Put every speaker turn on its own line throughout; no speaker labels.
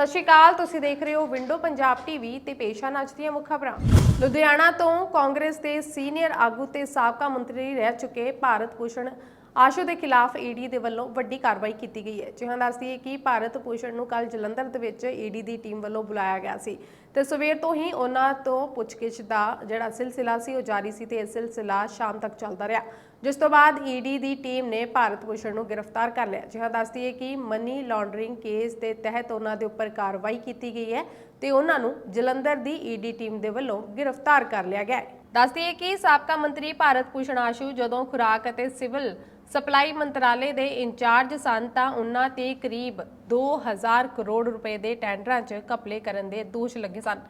ਸਤਿ ਸ਼੍ਰੀ ਅਕਾਲ, ਤੁਸੀਂ ਦੇਖ ਰਹੇ ਹੋ ਵਿੰਡੋ ਪੰਜਾਬ ਟੀਵੀ ਤੇ ਪੇਸ਼ਾ ਅੱਜ ਦੀਆਂ ਮੁੱਖ ਖਬਰਾਂ। ਲੁਧਿਆਣਾ ਤੋਂ ਕਾਂਗਰਸ ਦੇ ਸੀਨੀਅਰ ਆਗੂ ਤੇ ਸਾਬਕਾ ਮੰਤਰੀ ਰਹਿ ਚੁੱਕੇ ਭਾਰਤ ਭੂਸ਼ਣ, ਆਸ਼ੂ ਦੇ ਖਿਲਾਫ ਈਡੀ ਦੇ ਵੱਲੋਂ ਵੱਡੀ ਕਾਰਵਾਈ ਕੀਤੀ ਗਈ ਹੈ। ਜਿਹਾਂ ਦੱਸਦੀ ਹੈ ਕਿ ਭਾਰਤ ਭੂਸ਼ਣ ਨੂੰ ਕੱਲ ਜਲੰਧਰ ਦੇ ਵਿੱਚ ਈਡੀ ਦੀ ਟੀਮ ਵੱਲੋਂ ਬੁਲਾਇਆ ਗਿਆ ਸੀ ਤੇ ਸਵੇਰ ਤੋਂ ਹੀ ਉਹਨਾਂ ਤੋਂ ਪੁੱਛਗਿੱਛ ਦਾ ਜਿਹੜਾ ਸਿਲਸਿਲਾ ਸੀ, ਉਹ ਜਾਰੀ ਸੀ ਤੇ ਇਹ ਸਿਲਸਿਲਾ ਸ਼ਾਮ ਤੱਕ ਚੱਲਦਾ ਰਿਹਾ। ਜਿਸ ਤੋਂ ਬਾਅਦ ਈਡੀ ਦੀ ਟੀਮ ਨੇ ਭਾਰਤ ਭੂਸ਼ਣ ਨੂੰ ਗ੍ਰਿਫਤਾਰ ਕਰ ਲਿਆ। ਜਿਹਾਂ ਦੱਸਦੀ ਹੈ ਕਿ ਮਨੀ ਲਾਂਡਰਿੰਗ ਕੇਸ ਦੇ ਤਹਿਤ ਉਹਨਾਂ ਦੇ ਉੱਪਰ ਕਾਰਵਾਈ ਕੀਤੀ ਗਈ ਹੈ ਤੇ ਉਹਨਾਂ ਨੂੰ ਜਲੰਧਰ ਦੀ ਈਡੀ ਟੀਮ ਦੇ ਵੱਲੋਂ ਗ੍ਰਿਫਤਾਰ ਕਰ ਲਿਆ ਗਿਆ ਹੈ। ਦੱਸਦੀ ਹੈ ਕਿ ਸਾਬਕਾ ਮੰਤਰੀ ਭਾਰਤ ਭੂਸ਼ਣ ਆਸ਼ੂ ਜਦੋਂ ਖੁਰਾਕ ਅਤੇ ਸਿਵਲ ਸਪਲਾਈ ਮੰਤਰਾਲੇ ਦੇ ਇੰਚਾਰਜ ਸਨ ਤਾਂ ਉਹਨਾਂ ਤੇ ਕਰੀਬ 2000 ਕਰੋੜ ਰੁਪਏ ਦੇ ਟੈਂਡਰਾਂ 'ਚ ਘਪਲੇ ਕਰਨ ਦੇ ਦੋਸ਼ ਲੱਗੇ ਸਨ।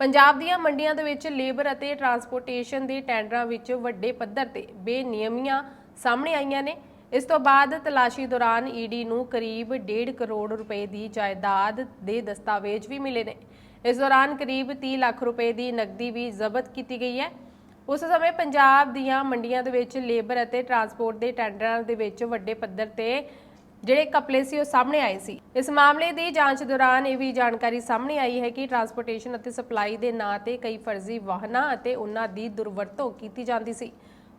ਪੰਜਾਬ ਦੀਆਂ ਮੰਡੀਆਂ ਦੇ ਵਿੱਚ ਲੇਬਰ ਅਤੇ ਟਰਾਂਸਪੋਰਟੇਸ਼ਨ ਦੇ ਟੈਂਡਰਾਂ ਵਿੱਚ ਵੱਡੇ ਪੱਧਰ ਤੇ ਬੇਨਿਯਮੀਆਂ ਸਾਹਮਣੇ ਆਈਆਂ ਨੇ। ਇਸ ਤੋਂ ਬਾਅਦ ਤਲਾਸ਼ੀ ਦੌਰਾਨ ਈਡੀ ਨੂੰ ਕਰੀਬ 1.5 ਕਰੋੜ ਰੁਪਏ ਦੀ ਜਾਇਦਾਦ ਦੇ ਦਸਤਾਵੇਜ਼ ਵੀ ਮਿਲੇ ਨੇ। ਇਸ ਦੌਰਾਨ ਕਰੀਬ 30 ਲੱਖ ਰੁਪਏ ਦੀ ਨਕਦੀ ਵੀ ਜ਼ਬਤ ਕੀਤੀ ਗਈ ਹੈ। ਉਸ ਸਮੇਂ ਪੰਜਾਬ ਦੀਆਂ ਮੰਡੀਆਂ ਦੇ ਵਿੱਚ ਲੇਬਰ ਅਤੇ ਟਰਾਂਸਪੋਰਟ ਦੇ ਟੈਂਡਰਾਂ ਦੇ ਵਿੱਚ ਵੱਡੇ ਪੱਧਰ ਤੇ ਜਿਹੜੇ ਕਪਲੇ ਸੀ, ਉਹ ਸਾਹਮਣੇ ਆਏ ਸੀ। ਇਸ ਮਾਮਲੇ ਦੀ ਜਾਂਚ ਦੌਰਾਨ ਇਹ ਵੀ ਜਾਣਕਾਰੀ ਸਾਹਮਣੇ ਆਈ ਹੈ ਕਿ ਟਰਾਂਸਪੋਰਟੇਸ਼ਨ ਅਤੇ ਸਪਲਾਈ ਦੇ ਨਾਂ ਤੇ ਕਈ ਫਰਜ਼ੀ ਵਾਹਨਾਂ ਅਤੇ ਉਹਨਾਂ ਦੀ ਦੁਰਵਰਤੋਂ ਕੀਤੀ ਜਾਂਦੀ ਸੀ।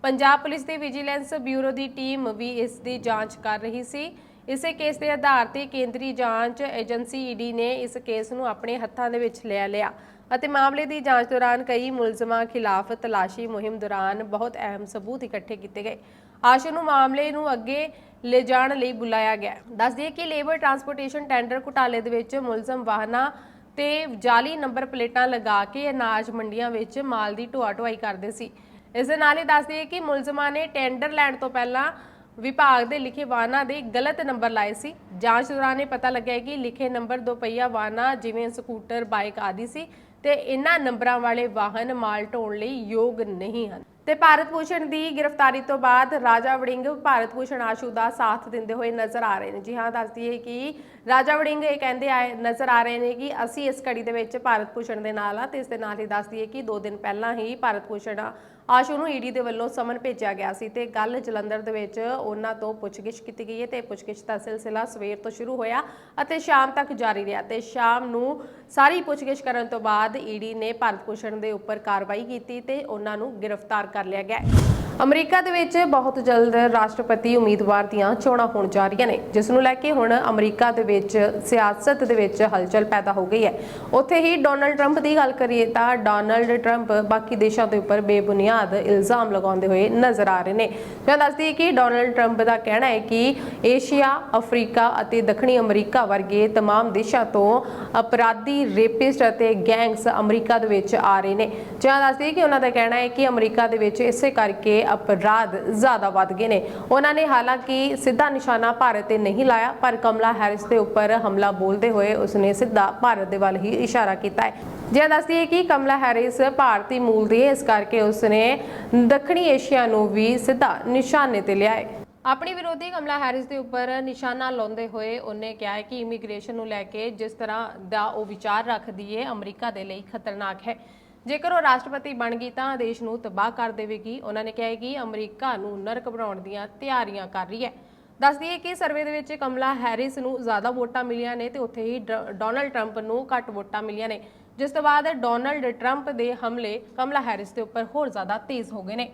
ਪੰਜਾਬ ਪੁਲਿਸ ਦੀ ਵਿਜੀਲੈਂਸ ਬਿਊਰੋ ਦੀ ਟੀਮ ਵੀ ਇਸ ਦੀ ਜਾਂਚ ਕਰ ਰਹੀ ਸੀ। ਇਸੇ ਕੇਸ ਦੇ ਆਧਾਰ ਤੇ ਕੇਂਦਰੀ ਜਾਂਚ ਏਜੰਸੀ ਈਡੀ ਨੇ ਇਸ ਕੇਸ ਨੂੰ ਆਪਣੇ ਹੱਥਾਂ ਦੇ ਵਿੱਚ ਲੈ ਲਿਆ ਅਤੇ ਮਾਮਲੇ ਦੀ ਜਾਂਚ ਦੌਰਾਨ ਕਈ ਮੁਲਜ਼ਮਾਂ ਖਿਲਾਫ ਤਲਾਸ਼ੀ ਮੁਹਿੰਮ ਦੌਰਾਨ ਬਹੁਤ ਅਹਿਮ ਸਬੂਤ ਇਕੱਠੇ ਕੀਤੇ ਗਏ। ਆਸ਼ੂ ਨੂੰ ਮਾਮਲੇ ਨੂੰ ਅੱਗੇ ਲਿਜਾਣ ਲਈ ਬੁਲਾਇਆ ਗਿਆ। ਦੱਸ ਦਈਏ ਕਿ ਲੇਬਰ ਟਰਾਂਸਪੋਰਟੇਸ਼ਨ ਟੈਂਡਰ ਘੁਟਾਲੇ ਦੇ ਵਿੱਚ ਮੁਲਜ਼ਮ ਵਾਹਨਾਂ ਤੇ ਜਾਲੀ ਨੰਬਰ ਪਲੇਟਾਂ ਲਗਾ ਕੇ ਅਨਾਜ ਮੰਡੀਆਂ ਵਿੱਚ ਮਾਲ ਦੀ ਢੋਆ ਢੁਆਈ ਕਰਦੇ ਸੀ। ਇਸ ਦੇ ਨਾਲ ਹੀ ਦੱਸ ਦਈਏ ਕਿ ਮੁਲਜ਼ਮਾਂ ਨੇ ਟੈਂਡਰ ਲੈਣ ਤੋਂ ਪਹਿਲਾਂ ਵਿਭਾਗ ਦੇ ਲਿਖੇ ਵਾਹਨਾਂ ਦੇ ਗਲਤ ਨੰਬਰ ਲਾਏ ਸੀ। ਜਾਂਚ ਦੌਰਾਨ ਇਹ ਪਤਾ ਲੱਗਿਆ ਕਿ ਲਿਖੇ ਨੰਬਰ ਦੋ ਵਾਹਨਾਂ ਜਿਵੇਂ ਸਕੂਟਰ, ਬਾਈਕ ਆਦਿ ਸੀ ਤੇ ਇਹਨਾਂ ਨੰਬਰਾਂ ਵਾਲੇ ਵਾਹਨ ਮਾਲ ਢੋਣ ਲਈ ਯੋਗ ਨਹੀਂ ਹਨ। ਤੇ ਭਾਰਤ ਭੂਸ਼ਣ ਦੀ ਗ੍ਰਿਫਤਾਰੀ ਤੋਂ ਬਾਅਦ ਰਾਜਾ ਵੜਿੰਗ ਭਾਰਤ ਭੂਸ਼ਣ ਆਸ਼ੂ ਦਾ ਸਾਥ ਦਿੰਦੇ ਹੋਏ ਨਜ਼ਰ ਆ ਰਹੇ ਨੇ। ਜੀ ਹਾਂ, ਦੱਸਦੀ ਹੈ ਕਿ ਰਾਜਾ ਵੜਿੰਗ ਇਹ ਕਹਿੰਦੇ ਆਏ ਨਜ਼ਰ ਆ ਰਹੇ ਨੇ ਕਿ ਅਸੀਂ ਇਸ ਕੜੀ ਦੇ ਵਿੱਚ ਭਾਰਤ ਭੂਸ਼ਣ ਦੇ ਨਾਲ ਆ ਤੇ ਇਸ ਦੇ ਨਾਲ ਹੀ ਦੱਸਦੀ ਹੈ ਕਿ 2 ਦਿਨ ਪਹਿਲਾਂ ਹੀ ਭਾਰਤ ਭੂਸ਼ਣ ਆਸ਼ੂ ਨੂੰ ਈਡੀ ਦੇ ਵੱਲੋਂ ਸਮਨ ਭੇਜਿਆ ਗਿਆ ਸੀ ਤੇ ਕੱਲ ਜਲੰਧਰ ਦੇ ਵਿੱਚ ਉਹਨਾਂ ਤੋਂ ਪੁੱਛਗਿੱਛ ਕੀਤੀ ਗਈ ਹੈ ਤੇ ਪੁੱਛਗਿੱਛ ਦਾ ਸਿਲਸਿਲਾ ਸਵੇਰ ਤੋਂ ਸ਼ੁਰੂ ਹੋਇਆ ਅਤੇ ਸ਼ਾਮ ਤੱਕ ਜਾਰੀ ਰਿਹਾ ਤੇ ਸ਼ਾਮ ਨੂੰ ਸਾਰੀ ਪੁੱਛਗਿੱਛ ਕਰਨ ਤੋਂ ਬਾਅਦ ਈਡੀ ਨੇ ਭਾਰਤ ਭੂਸ਼ਣ ਦੇ ਉੱਪਰ ਕਾਰਵਾਈ ਕੀਤੀ ਤੇ ਉਹਨਾਂ ਨੂੰ ਗ੍ਰਿਫਤਾਰ ਕਰ ਲਿਆ ਗਿਆ ਅਮਰੀਕਾ ਦੇ ਵਿੱਚ ਬਹੁਤ ਜਲਦ ਰਾਸ਼ਟਰਪਤੀ ਉਮੀਦਵਾਰ ਦੀਆਂ ਚੋਣਾਂ ਹੋਣ ਜਾ ਰਹੀਆਂ ਨੇ ਜਿਸ ਨੂੰ ਲੈ ਕੇ ਹੁਣ ਅਮਰੀਕਾ ਦੇ ਵਿੱਚ ਸਿਆਸਤ ਦੇ ਵਿੱਚ ਹਲਚਲ ਪੈਦਾ ਹੋ ਗਈ ਹੈ ਉੱਥੇ ਹੀ ਡੋਨਲਡ ਟਰੰਪ ਦੀ ਗੱਲ ਕਰੀਏ ਤਾਂ ਡੋਨਲਡ ਟਰੰਪ ਬਾਕੀ ਦੇਸ਼ਾਂ ਦੇ ਉੱਪਰ ਬੇਬੁਨਿਆਦ ਇਲਜ਼ਾਮ ਲਗਾਉਂਦੇ ਹੋਏ ਨਜ਼ਰ ਆ ਰਹੇ ਨੇ ਮੈਂ ਦੱਸਦੀ ਹਾਂ ਕਿ ਡੋਨਲਡ ਟਰੰਪ ਦਾ ਕਹਿਣਾ ਹੈ ਕਿ ਏਸ਼ੀਆ ਅਫਰੀਕਾ ਅਤੇ ਦੱਖਣੀ ਅਮਰੀਕਾ ਵਰਗੇ तमाम ਦੇਸ਼ਾਂ ਤੋਂ ਅਪਰਾਧੀ ਰੇਪਿਸਟ ਅਤੇ ਗੈਂਗਸ ਅਮਰੀਕਾ ਦੇ ਵਿੱਚ ਆ ਰਹੇ ਨੇ ਜਾਂ ਦੱਸਦੀ ਹਾਂ ਕਿ ਉਹਨਾਂ ਦਾ ਕਹਿਣਾ ਹੈ ਕਿ ਅਮਰੀਕਾ ਦੇ ਵਿੱਚ ਇਸੇ ਕਰਕੇ ਅਪਰਾਧ ਜ਼ਿਆਦਾ ਵੱਧ ਗਏ ਨੇ। ਉਹਨਾਂ ਨੇ ਹਾਲਾਂਕਿ ਸਿੱਧਾ ਨਿਸ਼ਾਨਾ ਭਾਰਤ ਤੇ ਨਹੀਂ ਲਾਇਆ, ਪਰ ਕਮਲਾ ਹੈਰਿਸ ਦੇ ਉੱਪਰ ਹਮਲਾ ਬੋਲਦੇ ਹੋਏ ਉਸਨੇ ਸਿੱਧਾ ਭਾਰਤ ਦੇ ਵੱਲ ਹੀ ਇਸ਼ਾਰਾ ਕੀਤਾ ਹੈ। ਜੇ ਦੱਸਦੀ ਕਿ ਕਮਲਾ ਹੈਰਿਸ ਭਾਰਤੀ ਮੂਲ ਦੀ ਹੈ, ਇਸ ਕਰਕੇ ਉਸਨੇ ਦੱਖਣੀ ਏਸ਼ੀਆ ਨੂੰ ਵੀ ਸਿੱਧਾ ਨਿਸ਼ਾਨੇ ਤੇ ਲਿਆ ਹੈ। ਆਪਣੀ ਵਿਰੋਧੀ ਕਮਲਾ ਹੈਰਿਸ ਦੇ ਉੱਪਰ ਨਿਸ਼ਾਨਾ ਲਾਉਂਦੇ ਹੋਏ ਉਹਨੇ ਕਿਹਾ ਹੈ ਕਿ ਇਮੀਗ੍ਰੇਸ਼ਨ ਨੂੰ ਲੈ ਕੇ ਜਿਸ ਤਰ੍ਹਾਂ ਦਾ ਉਹ ਵਿਚਾਰ ਰੱਖਦੀ ਹੈ, ਅਮਰੀਕਾ ਦੇ ਲਈ ਖਤਰਨਾਕ ਹੈ। ਜੇਕਰ ਉਹ ਰਾਸ਼ਟਰਪਤੀ ਬਣ ਗਈ ਤਾਂ ਦੇਸ਼ ਨੂੰ ਤਬਾਹ ਕਰ ਦੇਵੇਗੀ। ਉਹਨਾਂ ਨੇ ਕਿਹਾ ਕਿ ਅਮਰੀਕਾ ਨੂੰ ਨਰਕ ਬਣਾਉਣ ਦੀਆਂ ਤਿਆਰੀਆਂ ਕਰ ਰਹੀ ਹੈ। ਦੱਸਦੀ ਹੈ ਕਿ ਸਰਵੇ ਦੇ ਵਿੱਚ ਕਮਲਾ ਹੈਰਿਸ ਨੂੰ ਜ਼ਿਆਦਾ ਵੋਟਾਂ ਮਿਲੀਆਂ ਨੇ ਤੇ ਉੱਥੇ ਹੀ ਡੋਨਲਡ ਟਰੰਪ ਨੂੰ ਘੱਟ ਵੋਟਾਂ ਮਿਲੀਆਂ ਨੇ। ਜਿਸ ਤੋਂ ਬਾਅਦ ਡੋਨਲਡ ਟਰੰਪ ਦੇ ਹਮਲੇ ਕਮਲਾ ਹੈਰਿਸ ਦੇ ਉੱਪਰ ਹੋਰ ਜ਼ਿਆਦਾ ਤੇਜ਼ ਹੋ ਗਏ ਨੇ।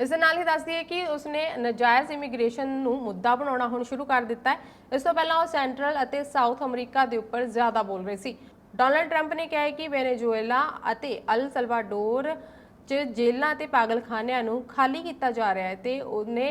ਇਸ ਦੇ ਨਾਲ ਹੀ ਦੱਸਦੀ ਹੈ ਕਿ ਉਸਨੇ ਨਜਾਇਜ਼ ਇਮੀਗ੍ਰੇਸ਼ਨ ਨੂੰ ਮੁੱਦਾ ਬਣਾਉਣਾ ਹੁਣ ਸ਼ੁਰੂ ਕਰ ਦਿੱਤਾ ਹੈ। ਇਸ ਤੋਂ ਪਹਿਲਾਂ ਉਹ ਸੈਂਟਰਲ ਅਤੇ ਸਾਊਥ ਅਮਰੀਕਾ ਦੇ ਉੱਪਰ ਜ਼ਿਆਦਾ ਬੋਲ ਰਹੇ ਸੀ। ਡੋਨਲਡ ਟਰੰਪ ਨੇ ਕਿਹਾ ਹੈ ਕਿ ਵੈਨੇਜ਼ੁਏਲਾ ਅਤੇ ਅਲ ਸਲਵਾਡੋਰ ਚ ਜੇਲ੍ਹਾਂ ਤੇ ਪਾਗਲਖਾਨਿਆਂ ਨੂੰ ਖਾਲੀ ਕੀਤਾ ਜਾ ਰਿਹਾ ਹੈ ਤੇ ਉਹਨੇ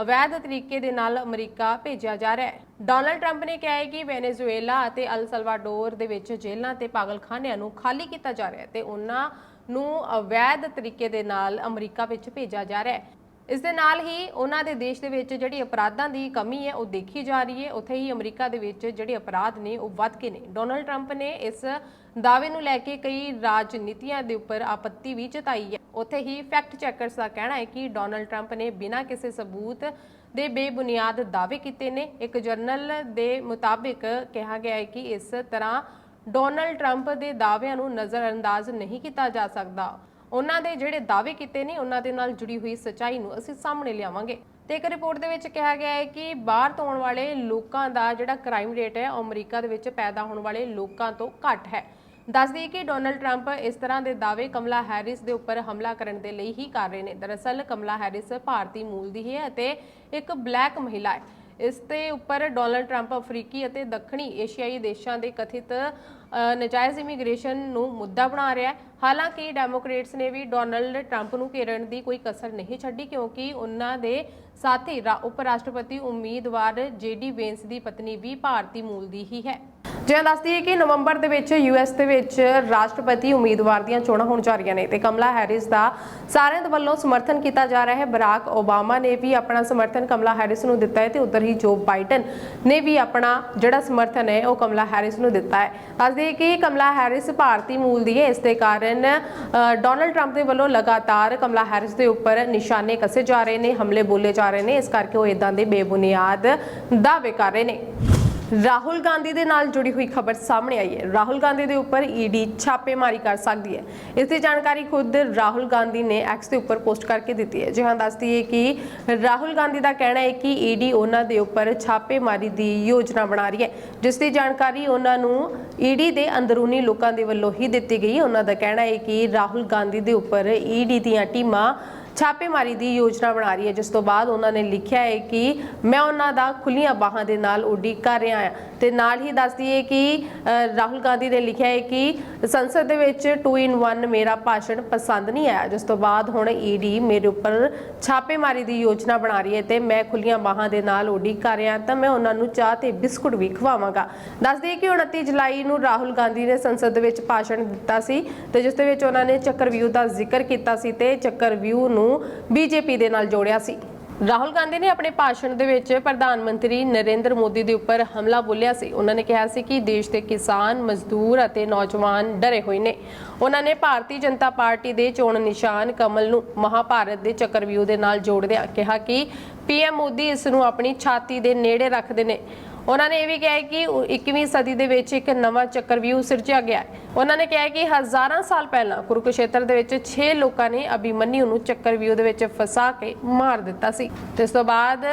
ਅਵੈਧ ਤਰੀਕੇ ਦੇ ਨਾਲ ਅਮਰੀਕਾ ਭੇਜਿਆ ਜਾ ਰਿਹਾ ਹੈ। ਡੋਨਲਡ ਟਰੰਪ ਨੇ ਕਿਹਾ ਹੈ ਕਿ ਵੈਨੇਜ਼ੁਏਲਾ ਅਤੇ ਅਲ ਸਲਵਾਡੋਰ ਦੇ ਵਿੱਚ ਜੇਲ੍ਹਾਂ ਤੇ ਪਾਗਲਖਾਨਿਆਂ ਨੂੰ ਖਾਲੀ ਕੀਤਾ ਜਾ ਰਿਹਾ ਹੈ ਤੇ ਉਹਨਾਂ ਨੂੰ ਅਵੈਧ ਤਰੀਕੇ ਦੇ ਨਾਲ ਅਮਰੀਕਾ ਵਿੱਚ ਭੇਜਿਆ ਜਾ ਰਿਹਾ ਹੈ। ਇਸ ਦੇ ਨਾਲ ਹੀ ਉਹਨਾਂ ਦੇ ਦੇਸ਼ ਦੇ ਵਿੱਚ ਜਿਹੜੀ ਅਪਰਾਧਾਂ ਦੀ ਕਮੀ ਹੈ, ਉਹ ਦੇਖੀ ਜਾ ਰਹੀ ਹੈ। ਉੱਥੇ ਹੀ ਅਮਰੀਕਾ ਦੇ ਵਿੱਚ ਜਿਹੜੇ ਅਪਰਾਧ ਨੇ, ਉਹ ਵੱਧ ਗਏ ਨੇ। ਡੋਨਲਡ ਟਰੰਪ ਨੇ ਇਸ ਦਾਅਵੇ ਨੂੰ ਲੈ ਕੇ ਕਈ ਰਾਜਨੀਤੀਆਂ ਦੇ ਉੱਪਰ ਆਪੱਤੀ ਵੀ ਜਤਾਈ ਹੈ। ਉੱਥੇ ਹੀ ਫੈਕਟ ਚੈਕਰਸ ਦਾ ਕਹਿਣਾ ਹੈ ਕਿ ਡੋਨਲਡ ਟਰੰਪ ਨੇ ਬਿਨਾਂ ਕਿਸੇ ਸਬੂਤ ਦੇ ਬੇਬੁਨਿਆਦ ਦਾਅਵੇ ਕੀਤੇ ਨੇ। ਇੱਕ ਜਰਨਲ ਦੇ ਮੁਤਾਬਿਕ ਕਿਹਾ ਗਿਆ ਹੈ ਕਿ ਇਸ ਤਰ੍ਹਾਂ ਡੋਨਲਡ ਟਰੰਪ ਦੇ ਦਾਅਵਿਆਂ ਨੂੰ ਨਜ਼ਰਅੰਦਾਜ਼ ਨਹੀਂ ਕੀਤਾ ਜਾ ਸਕਦਾ। ਉਹਨਾਂ ਦੇ ਜਿਹੜੇ ਦਾਅਵੇ ਕੀਤੇ ਨੇ, ਉਹਨਾਂ ਦੇ ਨਾਲ ਜੁੜੀ ਹੋਈ ਸੱਚਾਈ ਨੂੰ ਅਸੀਂ ਸਾਹਮਣੇ ਲਿਆਵਾਂਗੇ। ਤੇ ਇੱਕ ਰਿਪੋਰਟ ਦੇ ਵਿੱਚ ਕਿਹਾ ਗਿਆ ਹੈ ਕਿ ਬਾਹਰ ਤੋਂ ਆਉਣ ਵਾਲੇ ਲੋਕਾਂ ਦਾ ਜਿਹੜਾ ਕ੍ਰਾਈਮ ਰੇਟ ਹੈ ਅਮਰੀਕਾ ਦੇ ਵਿੱਚ ਪੈਦਾ ਹੋਣ ਵਾਲੇ ਲੋਕਾਂ ਤੋਂ ਘੱਟ ਹੈ। ਦੱਸ ਦਈਏ ਕਿ ਡੋਨਲਡ ਟਰੰਪ ਇਸ ਤਰ੍ਹਾਂ ਦੇ ਦਾਅਵੇ ਕਮਲਾ ਹੈਰਿਸ ਦੇ ਉੱਪਰ ਹਮਲਾ ਕਰਨ ਦੇ ਲਈ ਹੀ ਕਰ ਰਹੇ ਨੇ। ਦਰਅਸਲ ਕਮਲਾ ਹੈਰਿਸ ਭਾਰਤੀ ਮੂਲ ਦੀ ਹੈ ਅਤੇ ਇੱਕ ਬਲੈਕ ਮਹਿਲਾ ਹੈ। ਇਸ ਦੇ ਉੱਪਰ ਡੋਨਲਡ ਟਰੰਪ ਅਫਰੀਕੀ ਅਤੇ ਦੱਖਣੀ ਏਸ਼ੀਆਈ ਦੇਸ਼ਾਂ ਦੇ ਕਥਿਤ ਨਜਾਇਜ਼ ਇਮੀਗ੍ਰੇਸ਼ਨ ਨੂੰ ਮੁੱਦਾ ਬਣਾ ਰਿਹਾ ਹੈ। ਹਾਲਾਂਕਿ ਡੈਮੋਕ੍ਰੇਟਸ ਨੇ ਵੀ ਡੋਨਲਡ ਟਰੰਪ ਨੂੰ ਘੇਰਨ ਦੀ ਕੋਈ ਕਸਰ ਨਹੀਂ ਛੱਡੀ, ਕਿਉਂਕਿ ਉਹਨਾਂ ਦੇ ਸਾਥੀ ਰਾ- ਉਪ ਰਾਸ਼ਟਰਪਤੀ ਉਮੀਦਵਾਰ ਜੇਡੀ ਵੇਂਸ ਦੀ ਪਤਨੀ ਵੀ ਭਾਰਤੀ ਮੂਲ ਦੀ ਹੀ ਹੈ। ਜਿਵੇਂ ਦੱਸਦੀ ਹੈ ਕਿ ਨਵੰਬਰ ਦੇ ਵਿੱਚ ਯੂਐਸ ਦੇ ਵਿੱਚ ਰਾਸ਼ਟਰਪਤੀ ਉਮੀਦਵਾਰ ਦੀਆਂ ਚੋਣਾਂ ਹੋਣ ਜਾ ਰਹੀਆਂ ਨੇ ਤੇ ਕਮਲਾ ਹੈਰਿਸ ਦਾ ਸਾਰਿਆਂ ਦੇ ਵੱਲੋਂ ਸਮਰਥਨ ਕੀਤਾ ਜਾ ਰਿਹਾ ਹੈ। ਬਰਾਕ ਓਬਾਮਾ ਨੇ ਵੀ ਆਪਣਾ ਸਮਰਥਨ ਕਮਲਾ ਹੈਰਿਸ ਨੂੰ ਦਿੱਤਾ ਹੈ ਤੇ ਉਧਰ ਹੀ ਜੋ ਬਾਈਡਨ ਨੇ ਵੀ ਆਪਣਾ ਜਿਹੜਾ ਸਮਰਥਨ ਹੈ, ਉਹ ਕਮਲਾ ਹੈਰਿਸ ਨੂੰ ਦਿੱਤਾ ਹੈ। ਦੱਸਦੇ ਕਿ ਕਮਲਾ ਹੈਰਿਸ ਭਾਰਤੀ ਮੂਲ ਦੀ ਹੈ। ਇਸ ਦੇ ਕਾਰਨ ਡੋਨਲਡ ਟਰੰਪ ਦੇ ਵੱਲੋਂ ਲਗਾਤਾਰ ਕਮਲਾ ਹੈਰਿਸ ਦੇ ਉੱਪਰ ਨਿਸ਼ਾਨੇ ਕੱਸੇ ਜਾ ਰਹੇ ਨੇ, ਹਮਲੇ ਬੋਲੇ ਜਾ ਰਹੇ ਨੇ। ਇਸ ਕਰਕੇ ਉਹ ਇਦਾਂ ਦੇ ਬੇਬੁਨਿਆਦ ਦਾਅਵੇ ਕਰ ਰਹੇ ਨੇ। ਰਾਹੁਲ ਗਾਂਧੀ ਦੇ ਨਾਲ ਜੁੜੀ ਹੋਈ ਖਬਰ ਸਾਹਮਣੇ ਆਈ ਹੈ। ਰਾਹੁਲ ਗਾਂਧੀ ਦੇ ਉੱਪਰ ਈਡੀ ਛਾਪੇਮਾਰੀ ਕਰ ਸਕਦੀ ਹੈ। ਇਸ ਦੀ ਜਾਣਕਾਰੀ ਖੁਦ ਰਾਹੁਲ ਗਾਂਧੀ ਨੇ ਐਕਸ ਦੇ ਉੱਪਰ ਪੋਸਟ ਕਰਕੇ ਦਿੱਤੀ ਹੈ। ਜਿਹਾਂ ਦੱਸਦੀ ਹੈ ਕਿ ਰਾਹੁਲ ਗਾਂਧੀ ਦਾ ਕਹਿਣਾ ਹੈ ਕਿ ਈਡੀ ਉਹਨਾਂ ਦੇ ਉੱਪਰ ਛਾਪੇਮਾਰੀ ਦੀ ਯੋਜਨਾ ਬਣਾ ਰਹੀ ਹੈ। ਜਿਸ ਦੀ ਜਾਣਕਾਰੀ ਉਹਨਾਂ ਨੂੰ ਈਡੀ ਦੇ ਅੰਦਰੂਨੀ ਲੋਕਾਂ ਦੇ ਵੱਲੋਂ ਹੀ ਦਿੱਤੀ ਗਈ ਉਹਨਾਂ ਦਾ ਕਹਿਣਾ ਹੈ ਕਿ ਰਾਹੁਲ ਗਾਂਧੀ ਦੇ ਉੱਪਰ ਈਡੀ ਦੀਆਂ ਟੀਮਾਂ ਛਾਪੇਮਾਰੀ ਦੀ ਯੋਜਨਾ ਬਣਾ ਰਹੀ ਹੈ, ਜਿਸ ਤੋਂ ਬਾਅਦ ਉਹਨਾਂ ਨੇ ਲਿਖਿਆ ਹੈ ਕਿ ਮੈਂ ਉਹਨਾਂ ਦਾ ਖੁੱਲੀਆਂ ਬਾਹਾਂ ਦੇ ਨਾਲ ਉਡੀਕ ਕਰ ਰਿਹਾ ਹਾਂ। ਤੇ ਨਾਲ ਹੀ ਦੱਸਦੀ ਹੈ ਕਿ ਰਾਹੁਲ ਗਾਂਧੀ ਨੇ ਲਿਖਿਆ ਹੈ ਕਿ ਸੰਸਦ ਦੇ ਵਿੱਚ 2 ਇਨ 1 ਮੇਰਾ ਭਾਸ਼ਣ ਪਸੰਦ ਨਹੀਂ ਆਇਆ, ਜਿਸ ਤੋਂ ਬਾਅਦ ਹੁਣ ਈਡੀ ਮੇਰੇ ਉੱਪਰ ਛਾਪੇਮਾਰੀ ਦੀ ਯੋਜਨਾ ਬਣਾ ਰਹੀ ਹੈ ਤੇ ਮੈਂ ਖੁੱਲੀਆਂ ਬਾਹਾਂ ਦੇ ਨਾਲ ਉਡੀਕ ਕਰ ਰਿਹਾ ਤਾਂ ਮੈਂ ਉਹਨਾਂ ਨੂੰ ਚਾਹ ਤੇ ਬਿਸਕੁਟ ਵੀ ਖਵਾਵਾਂਗਾ। ਦੱਸਦੀ ਹੈ ਕਿ 29 ਜੁਲਾਈ ਨੂੰ ਰਾਹੁਲ ਗਾਂਧੀ ਨੇ ਸੰਸਦ ਦੇ ਵਿੱਚ ਭਾਸ਼ਣ ਦਿੱਤਾ ਸੀ ਤੇ ਜਿਸ ਦੇ ਵਿੱਚ ਉਹਨਾਂ ਨੇ ਚੱਕਰਵਿਊਹ ਦਾ ਜ਼ਿਕਰ ਕੀਤਾ ਸੀ ਤੇ ਚੱਕਰਵਿਊਹ ਨੂੰ ਬੀਜੇਪੀ ਦੇ ਨਾਲ ਜੋੜਿਆ ਸੀ। ਰਾਹੁਲ ਗਾਂਧੀ ਨੇ ਆਪਣੇ ਭਾਸ਼ਣ ਦੇ ਵਿੱਚ ਪ੍ਰਧਾਨ ਮੰਤਰੀ ਨਰਿੰਦਰ ਮੋਦੀ ਦੇ ਉੱਪਰ ਹਮਲਾ ਬੋਲਿਆ ਸੀ। ਉਹਨਾਂ ਨੇ ਕਿਹਾ ਸੀ ਕਿ ਦੇਸ਼ ਦੇ ਕਿਸਾਨ, ਮਜ਼ਦੂਰ ਅਤੇ ਨੌਜਵਾਨ ਡਰੇ ਹੋਏ ਨੇ। ਉਹਨਾਂ ਨੇ ਭਾਰਤੀ ਜਨਤਾ ਪਾਰਟੀ ਦੇ ਚੋਣ ਨਿਸ਼ਾਨ ਕਮਲ ਨੂੰ ਮਹਾਭਾਰਤ ਦੇ ਚੱਕਰਵਿਊ ਦੇ ਨਾਲ ਜੋੜਦਿਆਂ ਕਿਹਾ ਕਿ ਪੀਐਮ ਮੋਦੀ ਇਸ ਨੂੰ ਆਪਣੀ ਛਾਤੀ ਦੇ ਨੇੜੇ ਰੱਖਦੇ ਨੇ। ਉਹਨਾਂ ਨੇ ਇਹ ਵੀ ਕਿਹਾ ਕਿ 21ਵੀਂ ਸਦੀ ਦੇ ਵਿੱਚ ਇੱਕ ਨਵਾਂ ਚੱਕਰਵਿਊਹ ਸਿਰਜਿਆ ਗਿਆ ਹੈ। ਉਹਨਾਂ ਨੇ ਕਿਹਾ ਕਿ ਹਜ਼ਾਰਾਂ ਸਾਲ ਪਹਿਲਾਂ ਕੁਰੂਕਸ਼ੇਤਰ ਦੇ ਵਿੱਚ 6 ਲੋਕਾਂ ਨੇ ਅਭਿਮਨਿਊ ਨੂੰ ਚੱਕਰਵਿਊਹ ਦੇ ਵਿੱਚ ਫਸਾ ਕੇ ਮਾਰ ਦਿੱਤਾ ਸੀ। ਤੇ ਇਸ ਤੋਂ ਬਾਅਦ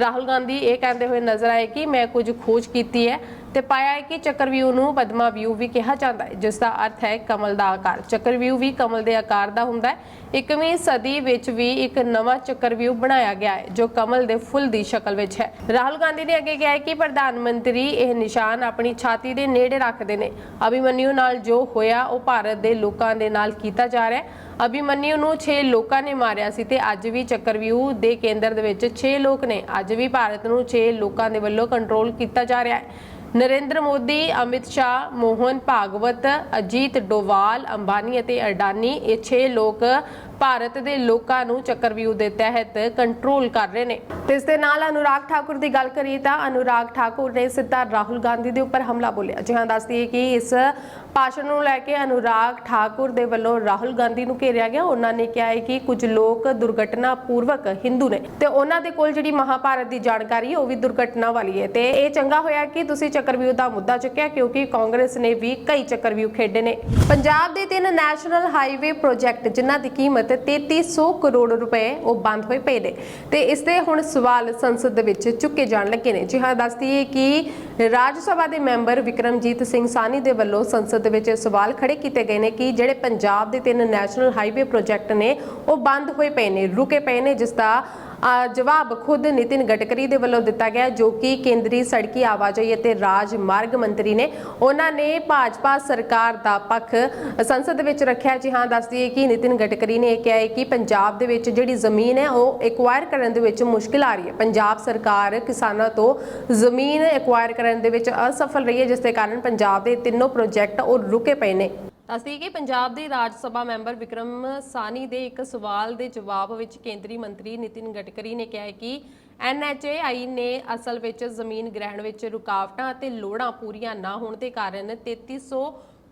ਰਾਹੁਲ ਗਾਂਧੀ ਇਹ ਕਹਿੰਦੇ ਹੋਏ ਨਜ਼ਰ ਆਏ ਕਿ ਮੈਂ ਕੁਝ ਖੋਜ ਕੀਤੀ ਹੈ। ਤੇ ਪਾਇਆ ਹੈ ਕਿ ਚੱਕਰਵਿਊਹ ਨੂੰ ਪਦਮਾ ਵਿਊ ਵੀ ਕਿਹਾ ਜਾਂਦਾ ਹੈ, ਜਿਸ ਦਾ ਅਰਥ ਹੈ ਕਮਲ ਦਾ ਆਕਾਰ। ਚੱਕਰਵਿਊਹ ਵੀ ਕਮਲ ਦੇ ਆਕਾਰ ਦਾ ਹੁੰਦਾ ਹੈ। 21ਵੀਂ ਸਦੀ ਵਿੱਚ ਵੀ ਇੱਕ ਨਵਾਂ ਚੱਕਰਵਿਊਹ ਬਣਾਇਆ ਗਿਆ ਹੈ, ਜੋ ਕਮਲ ਦੇ ਫੁੱਲ ਦੀ ਸ਼ਕਲ ਵਿੱਚ ਹੈ। ਰਾਹੁਲ ਗਾਂਧੀ ਨੇ ਅੱਗੇ ਕਿਹਾ ਕਿ ਪ੍ਰਧਾਨ ਮੰਤਰੀ ਇਹ ਨਿਸ਼ਾਨ ਆਪਣੀ ਛਾਤੀ ਦੇ ਨੇੜੇ ਰੱਖਦੇ ਨੇ। ਅਭਿਮਨਿਊ ਨਾਲ ਜੋ ਹੋਇਆ, ਉਹ ਭਾਰਤ ਦੇ ਲੋਕਾਂ ਦੇ ਨਾਲ ਕੀਤਾ ਜਾ ਰਿਹਾ ਹੈ। ਅਭਿਮਨਿਊ ਨੂੰ 6 ਲੋਕਾਂ ਨੇ ਮਾਰਿਆ ਸੀ ਤੇ ਅੱਜ ਵੀ ਚੱਕਰਵਿਊਹ ਦੇ ਕੇਂਦਰ ਦੇ ਵਿੱਚ 6 ਲੋਕ ਨੇ। ਅੱਜ ਵੀ ਭਾਰਤ ਨੂੰ 6 ਲੋਕਾਂ ਦੇ ਵੱਲੋਂ ਕੰਟਰੋਲ ਕੀਤਾ ਜਾ ਰਿਹਾ ਹੈ। ਨਰਿੰਦਰ ਮੋਦੀ ਅਮਿਤ ਸ਼ਾਹ ਮੋਹਨ ਭਾਗਵਤ ਅਜੀਤ ਡੋਵਾਲ ਅੰਬਾਨੀ ਅਤੇ ਅਡਾਨੀ ਇਹ 6 ਲੋਕ ਭਾਰਤ ਦੇ ਲੋਕਾਂ ਨੂੰ ਚੱਕਰਵਿਊਹ ਦੇ ਤਹਿਤ ਕੰਟਰੋਲ ਕਰ ਰਹੇ ਨੇ। ਤੇ ਇਸ ਦੇ ਨਾਲ ਅਨੁਰਾਗ ਠਾਕੁਰ ਦੀ ਗੱਲ ਕਰੀਏ ਤਾਂ ਅਨੁਰਾਗ ਠਾਕੁਰ ਨੇ ਸਿੱਧਾ ਰਾਹੁਲ ਗਾਂਧੀ ਦੇ ਉੱਪਰ ਹਮਲਾ ਬੋਲਿਆ। ਜਿਹਾਂ ਦੱਸਦੀ ਹੈ ਕਿ ਇਸ ਭਾਸ਼ਣ ਨੂੰ ਲੈ ਕੇ ਅਨੁਰਾਗ ਠਾਕੁਰ ਦੇ ਵੱਲੋਂ ਰਾਹੁਲ ਗਾਂਧੀ ਨੂੰ ਘੇਰਿਆ ਗਿਆ। ਉਹਨਾਂ ਨੇ ਕਿਹਾ ਹੈ ਕਿ ਕੁਝ ਲੋਕ ਦੁਰਘਟਨਾ ਪੂਰਵਕ ਹਿੰਦੂ ਨੇ। ਤੇ ਉਹਨਾਂ ਦੇ ਕੋਲ ਜਿਹੜੀ ਮਹਾਭਾਰਤ ਦੀ ਜਾਣਕਾਰੀ ਉਹ ਵੀ ਦੁਰਘਟਨਾ ਵਾਲੀ ਹੈ। ਤੇ ਇਹ ਚੰਗਾ ਹੋਇਆ ਕਿ ਤੁਸੀਂ ਚੱਕਰਵਿਊ ਦਾ ਮੁੱਦਾ ਚੁੱਕਿਆ, ਕਿਉਂਕਿ ਕਾਂਗਰਸ ਨੇ ਵੀ ਕਈ ਚੱਕਰਵਿਊਹ ਖੇਡੇ ਨੇ। ਪੰਜਾਬ ਦੇ ਤਿੰਨ ਨੈਸ਼ਨਲ ਹਾਈਵੇ ਪ੍ਰੋਜੈਕਟ, ਜਿਨ੍ਹਾਂ ਦੀ ਕੀਮਤ 3300 ਕਰੋੜ ਰੁਪਏ ਉਹ ਬੰਦ ਹੋਏ ਪਏ ਨੇ। ਤੇ ਇਸ ਦੇ ਹੁਣ ਸਵਾਲ ਸੰਸਦ ਦੇ ਵਿੱਚ ਚੁੱਕੇ ਜਾਣ ਲੱਗੇ ਨੇ। ਜੀ ਹਾਂ ਦੱਸਦੀ ਹੈ ਕਿ ਰਾਜ ਸਭਾ ਦੇ ਮੈਂਬਰ ਵਿਕਰਮਜੀਤ ਸਿੰਘ ਸਾਨੀ ਦੇ ਵੱਲੋਂ ਸੰਸਦ ਦੇ ਵਿੱਚ ਸਵਾਲ ਖੜੇ ਕੀਤੇ ਗਏ ਨੇ ਕਿ ਜਿਹੜੇ ਪੰਜਾਬ ਦੇ ਤਿੰਨ ਨੈਸ਼ਨਲ ਹਾਈਵੇ ਪ੍ਰੋਜੈਕਟ ਨੇ, ਉਹ ਬੰਦ ਹੋਏ ਪਏ ਨੇ, ਰੁਕੇ ਪਏ ਨੇ, ਜਿਸ ਦਾ ਜਵਾਬ ਖੁਦ ਨਿਤਿਨ ਗਡਕਰੀ ਦੇ ਵੱਲੋਂ ਦਿੱਤਾ ਗਿਆ ਜੋ ਕਿ ਕੇਂਦਰੀ ਸੜਕੀ ਆਵਾਜਾਈ ਅਤੇ ਰਾਜ ਮਾਰਗ ਮੰਤਰੀ ਨੇ। ਉਹਨਾਂ ਨੇ ਭਾਜਪਾ ਸਰਕਾਰ ਦਾ ਪੱਖ ਸੰਸਦ ਵਿੱਚ ਰੱਖਿਆ ਜੀ ਹਾਂ ਦੱਸਦੀ ਹੈ ਕਿ ਨਿਤਿਨ ਗਡਕਰੀ ਨੇ ਇਹ ਕਿਹਾ ਹੈ ਕਿ ਪੰਜਾਬ ਦੇ ਵਿੱਚ ਜਿਹੜੀ ਜ਼ਮੀਨ ਹੈ, ਉਹ ਐਕਵਾਇਰ ਕਰਨ ਦੇ ਵਿੱਚ ਮੁਸ਼ਕਿਲ ਆ ਰਹੀ ਹੈ। ਪੰਜਾਬ ਸਰਕਾਰ ਕਿਸਾਨਾਂ ਤੋਂ ਜ਼ਮੀਨ ਐਕਵਾਇਰ ਕਰਨ ਦੇ ਵਿੱਚ ਅਸਫਲ ਰਹੀ ਹੈ, ਜਿਸ ਦੇ ਕਾਰਨ ਪੰਜਾਬ ਦੇ ਤਿੰਨੋਂ ਪ੍ਰੋਜੈਕਟ ਉਹ ਰੁਕੇ ਪਏ ਨੇ। ਦੱਸਦੀ ਕਿ ਪੰਜਾਬ ਦੇ ਰਾਜ ਸਭਾ ਮੈਂਬਰ ਵਿਕਰਮ ਸਾਨੀ ਦੇ ਇੱਕ ਸਵਾਲ ਦੇ ਜਵਾਬ ਵਿੱਚ ਕੇਂਦਰੀ ਮੰਤਰੀ ਨਿਤਿਨ ਗਡਕਰੀ ਨੇ ਕਿਹਾ ਕਿ ਐਨਐਚਏਆਈ ਨੇ ਅਸਲ ਵਿੱਚ ਜ਼ਮੀਨ ਗ੍ਰਹਿਣ ਵਿੱਚ ਰੁਕਾਵਟਾਂ ਅਤੇ ਲੋੜਾਂ ਪੂਰੀਆਂ ਨਾ ਹੋਣ ਦੇ ਕਾਰਨ 3300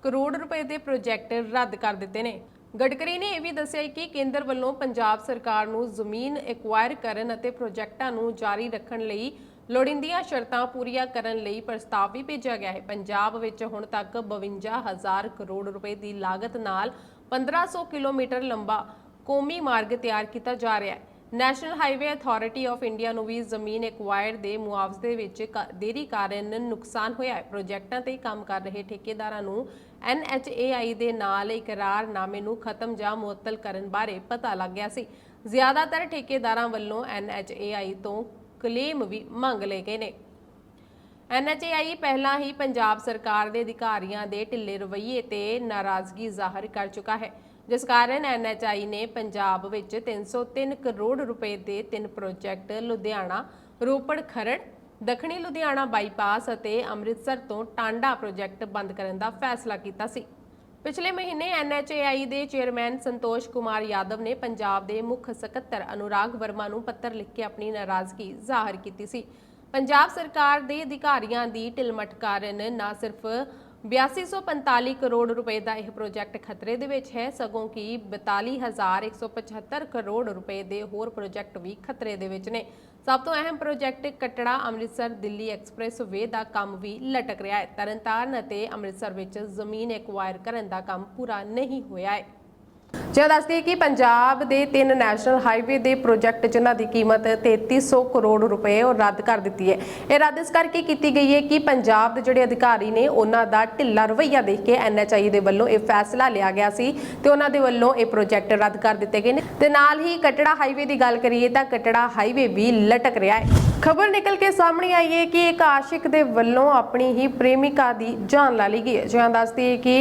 ਕਰੋੜ ਰੁਪਏ ਦੇ ਪ੍ਰੋਜੈਕਟ ਰੱਦ ਕਰ ਦਿੱਤੇ ਨੇ। ਗਡਕਰੀ ਨੇ ਇਹ ਵੀ ਦੱਸਿਆ ਕਿ ਕੇਂਦਰ ਵੱਲੋਂ ਪੰਜਾਬ ਸਰਕਾਰ ਨੂੰ ਜ਼ਮੀਨ ਐਕਵਾਇਰ ਕਰਨ ਅਤੇ ਪ੍ਰੋਜੈਕਟਾਂ ਨੂੰ ਜਾਰੀ ਰੱਖਣ ਲਈ ਲੋੜੀਂਦੀਆਂ ਸ਼ਰਤਾਂ ਪੂਰੀਆਂ ਕਰਨ ਲਈ ਪ੍ਰਸਤਾਵ ਵੀ ਭੇਜਿਆ ਗਿਆ ਹੈ। ਪੰਜਾਬ ਵਿੱਚ ਹੁਣ ਤੱਕ 52000 ਕਰੋੜ ਰੁਪਏ ਦੀ ਲਾਗਤ ਨਾਲ 1500 ਕਿਲੋਮੀਟਰ ਲੰਬਾ ਕੌਮੀ ਮਾਰਗ ਤਿਆਰ ਕੀਤਾ ਜਾ ਰਿਹਾ ਹੈ। National highway authority of India ਨੂੰ ਵੀ ਜ਼ਮੀਨ ਐਕਵਾਇਰ ਦੇ ਮੁਆਵਜ਼ੇ ਵਿੱਚ ਦੇਰੀ ਕਾਰਨ ਨੁਕਸਾਨ ਹੋਇਆ ਹੈ। ਪ੍ਰੋਜੈਕਟਾਂ ਤੇ ਕੰਮ ਕਰ ਰਹੇ ਠੇਕੇਦਾਰਾਂ ਨੂੰ NHAI ਦੇ ਨਾਲ ਇਕਰਾਰਨਾਮੇ ਨੂੰ ਖਤਮ ਜਾਂ ਮੁਅੱਤਲ ਕਰਨ ਬਾਰੇ ਪਤਾ ਲੱਗ ਗਿਆ ਸੀ। ਜ਼ਿਆਦਾਤਰ ਠੇਕੇਦਾਰਾਂ ਵੱਲੋਂ NHAI ਤੋਂ ਕਲੇਮ ਵੀ ਮੰਗ ਲਏ ਗਏ ਨੇ। ਐਨਐਚਏਆਈ ਪਹਿਲਾਂ ਹੀ ਪੰਜਾਬ ਸਰਕਾਰ ਦੇ ਅਧਿਕਾਰੀਆਂ ਦੇ ਢਿੱਲੇ ਰਵੱਈਏ ਤੇ ਨਾਰਾਜ਼ਗੀ ਜ਼ਾਹਰ ਕਰ ਚੁੱਕਾ ਹੈ। ਜਿਸ ਕਾਰਨ ਐਨਐਚਆਈ ਨੇ ਪੰਜਾਬ ਵਿੱਚ 303 ਕਰੋੜ ਰੁਪਏ ਦੇ ਤਿੰਨ ਪ੍ਰੋਜੈਕਟ ਲੁਧਿਆਣਾ, ਰੋਪੜ ਖਰੜ, ਦੱਖਣੀ ਲੁਧਿਆਣਾ ਬਾਈਪਾਸ ਅਤੇ ਅੰਮ੍ਰਿਤਸਰ ਤੋਂ ਟਾਂਡਾ ਪ੍ਰੋਜੈਕਟ ਬੰਦ ਕਰਨ ਦਾ ਫੈਸਲਾ ਕੀਤਾ ਸੀ। ਪਿਛਲੇ ਮਹੀਨੇ ਐਨਐਚਏਆਈ ਦੇ ਚੇਅਰਮੈਨ ਸੰਤੋਸ਼ ਕੁਮਾਰ ਯਾਦਵ ਨੇ ਪੰਜਾਬ ਦੇ ਮੁੱਖ ਸਕੱਤਰ ਅਨੁਰਾਗ ਵਰਮਾ ਨੂੰ ਪੱਤਰ ਲਿਖ ਕੇ ਆਪਣੀ ਨਾਰਾਜ਼ਗੀ ਜ਼ਾਹਰ ਕੀਤੀ ਸੀ। ਪੰਜਾਬ ਸਰਕਾਰ ਦੇ ਅਧਿਕਾਰੀਆਂ ਦੀ ਢਿਲਮਟ ਕਾਰਨ ਨਾ ਸਿਰਫ 8245 ਕਰੋੜ ਰੁਪਏ ਦਾ ਇਹ ਪ੍ਰੋਜੈਕਟ ਖਤਰੇ ਦੇ ਵਿੱਚ ਹੈ, ਸਗੋਂ ਕਿ 42175 ਕਰੋੜ ਰੁਪਏ ਦੇ ਹੋਰ ਪ੍ਰੋਜੈਕਟ ਵੀ ਖਤਰੇ ਦੇ ਵਿੱਚ ਨੇ। ਸਭ ਤੋਂ ਅਹਿਮ project Katra Amritsar Delhi express way ਦਾ ਕੰਮ ਵੀ ਲਟਕ ਰਿਹਾ ਹੈ। ਤਰਨਤਾਰਨ ਅਤੇ ਅੰਮ੍ਰਿਤਸਰ ਵਿੱਚ ਜ਼ਮੀਨ ਐਕਵਾਇਰ ਕਰਨ ਦਾ ਕੰਮ ਪੂਰਾ ਨਹੀਂ ਹੋਇਆ ਹੈ। ਜੇ ਦੱਸਦੀ ਕਿ ਪੰਜਾਬ ਦੇ ਤਿੰਨ ਨੈਸ਼ਨਲ ਹਾਈਵੇ ਦੇ ਪ੍ਰੋਜੈਕਟ, ਜਿਨ੍ਹਾਂ ਦੀ ਕੀਮਤ 3300 ਕਰੋੜ ਰੁਪਏ ਉਹ ਰੱਦ ਕਰ ਦਿੱਤੀ ਹੈ। ਇਹ ਰੱਦ ਇਸ ਕਰਕੇ ਕੀਤੀ ਗਈ ਹੈ ਕਿ ਪੰਜਾਬ ਦੇ ਜਿਹੜੇ ਅਧਿਕਾਰੀ ਨੇ, ਉਹਨਾਂ ਦਾ ਢਿੱਲਾ ਰਵੱਈਆ ਦੇਖ ਕੇ ਐਨਐਚਆਈ ਦੇ ਵੱਲੋਂ ਇਹ ਫੈਸਲਾ ਲਿਆ ਗਿਆ ਸੀ ਤੇ ਉਹਨਾਂ ਦੇ ਵੱਲੋਂ ਇਹ ਪ੍ਰੋਜੈਕਟ ਰੱਦ ਕਰ ਦਿੱਤੇ ਗਏ ਨੇ। ਤੇ ਨਾਲ ਹੀ ਕਟੜਾ ਹਾਈਵੇ ਦੀ ਗੱਲ ਕਰੀਏ ਤਾਂ ਕਟੜਾ ਹਾਈਵੇ ਵੀ ਲਟਕ ਰਿਹਾ ਹੈ। ਖਬਰ ਨਿਕਲ ਕੇ ਸਾਹਮਣੇ ਆਈ ਹੈ ਕਿ ਇੱਕ ਆਸ਼ਿਕ ਦੇ ਵੱਲੋਂ ਆਪਣੀ ਹੀ ਪ੍ਰੇਮਿਕਾ ਦੀ ਜਾਨ ਲਾ ਲਈ ਗਈ ਹੈ। ਜਿਹਾਂ ਦੱਸਦੀ ਹੈ ਕਿ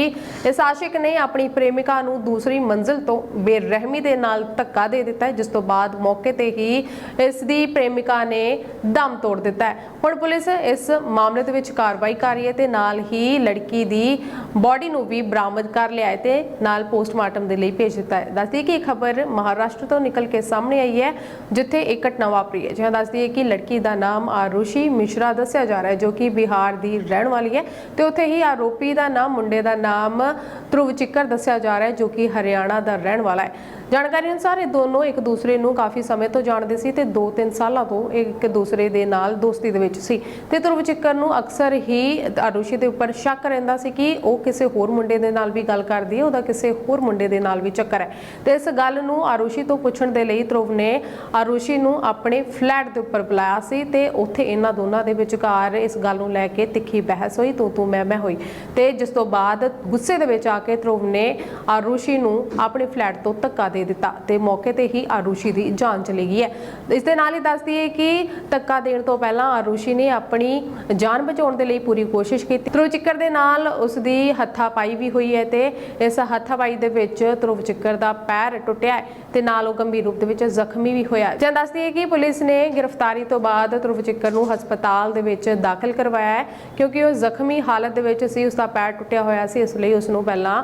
ਇਸ ਆਸ਼ਿਕ ਨੇ ਆਪਣੀ ਪ੍ਰੇਮਿਕਾ ਨੂੰ ਦੂਸਰੀ ਮੰਜ਼ਿਲ ਤੋਂ ਬੇਰਹਿਮੀ ਦੇ ਨਾਲ ਧੱਕਾ ਦੇ ਦਿੱਤਾ ਹੈ, ਜਿਸ ਤੋਂ ਬਾਅਦ ਮੌਕੇ ਤੇ ਹੀ ਇਸ ਦੀ ਪ੍ਰੇਮਿਕਾ ਨੇ ਦਮ ਤੋੜ ਦਿੱਤਾ ਹੈ। ਹੁਣ ਪੁਲਿਸ ਇਸ ਮਾਮਲੇ ਦੇ ਵਿੱਚ ਕਾਰਵਾਈ ਕਰ ਰਹੀ ਹੈ ਤੇ ਨਾਲ ਹੀ ਲੜਕੀ ਦੀ ਬਾਡੀ ਨੂੰ ਵੀ ਬਰਾਮਦ ਕਰ ਲਿਆ ਹੈ ਤੇ ਨਾਲ ਪੋਸਟਮਾਰਟਮ ਦੇ ਲਈ ਭੇਜ ਦਿੱਤਾ ਹੈ। ਦੱਸਦੀ ਕਿ ਇਹ ਖਬਰ ਮਹਾਰਾਸ਼ਟਰ ਤੋਂ ਨਿਕਲ ਕੇ ਸਾਹਮਣੇ ਆਈ ਹੈ, ਜਿੱਥੇ ਇੱਕ ਘਟਨਾ ਵਾਪਰੀ ਹੈ। ਜਿਹਾਂ ਦੱਸਦੀ ਹੈ ਕਿ ਲੜਕੀ ਦਾ ਨਾਮ ਆਰੁਸ਼ੀ ਮਿਸ਼ਰਾ ਦੱਸਿਆ ਜਾ ਰਿਹਾ ਹੈ, ਜੋ ਕਿ ਬਿਹਾਰ ਦੀ ਰਹਿਣ ਵਾਲੀ ਹੈ। ਤੇ ਉੱਥੇ ਹੀ ਆਰੋਪੀ ਦਾ ਨਾਮ, ਮੁੰਡੇ ਦਾ ਨਾਮ ਧਰੁਵ ਚਿੱਕਰ ਦੱਸਿਆ ਜਾ ਰਿਹਾ ਹੈ, ਜੋ ਕਿ ਹਰਿਆਣਾ ਦਾ ਰਹਿਣ ਵਾਲਾ ਹੈ। ਜਾਣਕਾਰੀ ਅਨੁਸਾਰ ਇਹ ਦੋਨੋਂ ਇੱਕ ਦੂਸਰੇ ਨੂੰ ਕਾਫੀ ਸਮੇਂ ਤੋਂ ਜਾਣਦੇ ਸੀ ਤੇ 2-3 ਸਾਲਾਂ ਤੋਂ ਇਹ ਇੱਕ ਦੂਸਰੇ ਦੇ ਨਾਲ ਦੋਸਤੀ ਦੇ ਵਿੱਚ ਸੀ। ਤੇ ਧਰੁਵ ਚਿੱਕਰ ਨੂੰ ਅਕਸਰ ਹੀ ਆਰੂਸ਼ੀ ਦੇ ਉੱਪਰ ਸ਼ੱਕ ਰਹਿੰਦਾ ਸੀ ਕਿ ਉਹ ਕਿਸੇ ਹੋਰ ਮੁੰਡੇ ਦੇ ਨਾਲ ਵੀ ਗੱਲ ਕਰਦੀ ਹੈ, ਉਹਦਾ ਕਿਸੇ ਹੋਰ ਮੁੰਡੇ ਦੇ ਨਾਲ ਵੀ ਚੱਕਰ ਹੈ। ਤੇ ਇਸ ਗੱਲ ਨੂੰ ਆਰੂਸ਼ੀ ਤੋਂ ਪੁੱਛਣ ਦੇ ਲਈ ਧਰੁਵ ਨੇ ਆਰੂਸ਼ੀ ਨੂੰ ਆਪਣੇ ਫਲੈਟ ਦੇ ਉੱਪਰ ਬੁਲਾਇਆ ਸੀ ਤੇ ਉੱਥੇ ਇਹਨਾਂ ਦੋਨਾਂ ਦੇ ਵਿਚਕਾਰ ਇਸ ਗੱਲ ਨੂੰ ਲੈ ਕੇ ਤਿੱਖੀ ਬਹਿਸ ਹੋਈ, ਤੂੰ ਤੂੰ, ਮੈਂ ਮੈਂ ਹੋਈ। ਤੇ ਜਿਸ ਤੋਂ ਬਾਅਦ ਗੁੱਸੇ ਦੇ ਵਿੱਚ ਆ ਕੇ ਧਰੁਵ ਨੇ ਆਰੂਸ਼ੀ ਨੂੰ ਆਪਣੇ ਫਲੈਟ ਤੋਂ ਧੱਕਾ ਦੇ ਦਿੱਤਾ ਤੇ ਮੌਕੇ ਤੇ ਹੀ ਆਰੂਸ਼ੀ ਦੀ ਜਾਨ ਚਲੀ ਗਈ ਹੈ। ਇਸ ਦੇ ਨਾਲ ਹੀ ਦੱਸਦੀ ਹੈ ਕਿ ਧੱਕਾ ਦੇਣ ਤੋਂ ਪਹਿਲਾਂ ਆਰੂਸ਼ੀ ਨੇ ਆਪਣੀ ਜਾਨ ਬਚਾਉਣ ਦੇ ਲਈ ਪੂਰੀ ਕੋਸ਼ਿਸ਼ ਕੀਤੀ। ਧਰੁਵ ਦੇ ਨਾਲ ਉਸ ਦੀ ਹੱਥਾਪਾਈ ਵੀ ਹੋਈ ਹੈ ਤੇ ਇਸ ਹੱਥਾਪਾਈ ਦੇ ਵਿੱਚ ਧਰੁਵ ਦਾ ਪੈਰ ਟੁੱਟਿਆ ਤੇ ਨਾਲ ਉਹ ਗੰਭੀਰ ਰੂਪ ਦੇ ਵਿੱਚ ਜ਼ਖਮੀ ਵੀ ਹੋਇਆ ਜਾਂ ਦੱਸਦੀ ਹੈ ਕਿ ਪੁਲਿਸ ਨੇ ਗ੍ਰਿਫਤਾਰੀ ਤੋਂ ਬਾਅਦ ਧਰੁਵ ਨੂੰ ਹਸਪਤਾਲ ਦੇ ਵਿੱਚ ਦਾਖਲ ਕਰਵਾਇਆ ਹੈ ਕਿਉਂਕਿ ਉਹ ਜ਼ਖਮੀ ਹਾਲਤ ਦੇ ਵਿੱਚ ਸੀ ਉਸ ਦਾ ਪੈਰ ਟੁੱਟਿਆ ਹੋਇਆ ਸੀ, ਇਸ ਲਈ ਉਸ ਨੂੰ ਪਹਿਲਾਂ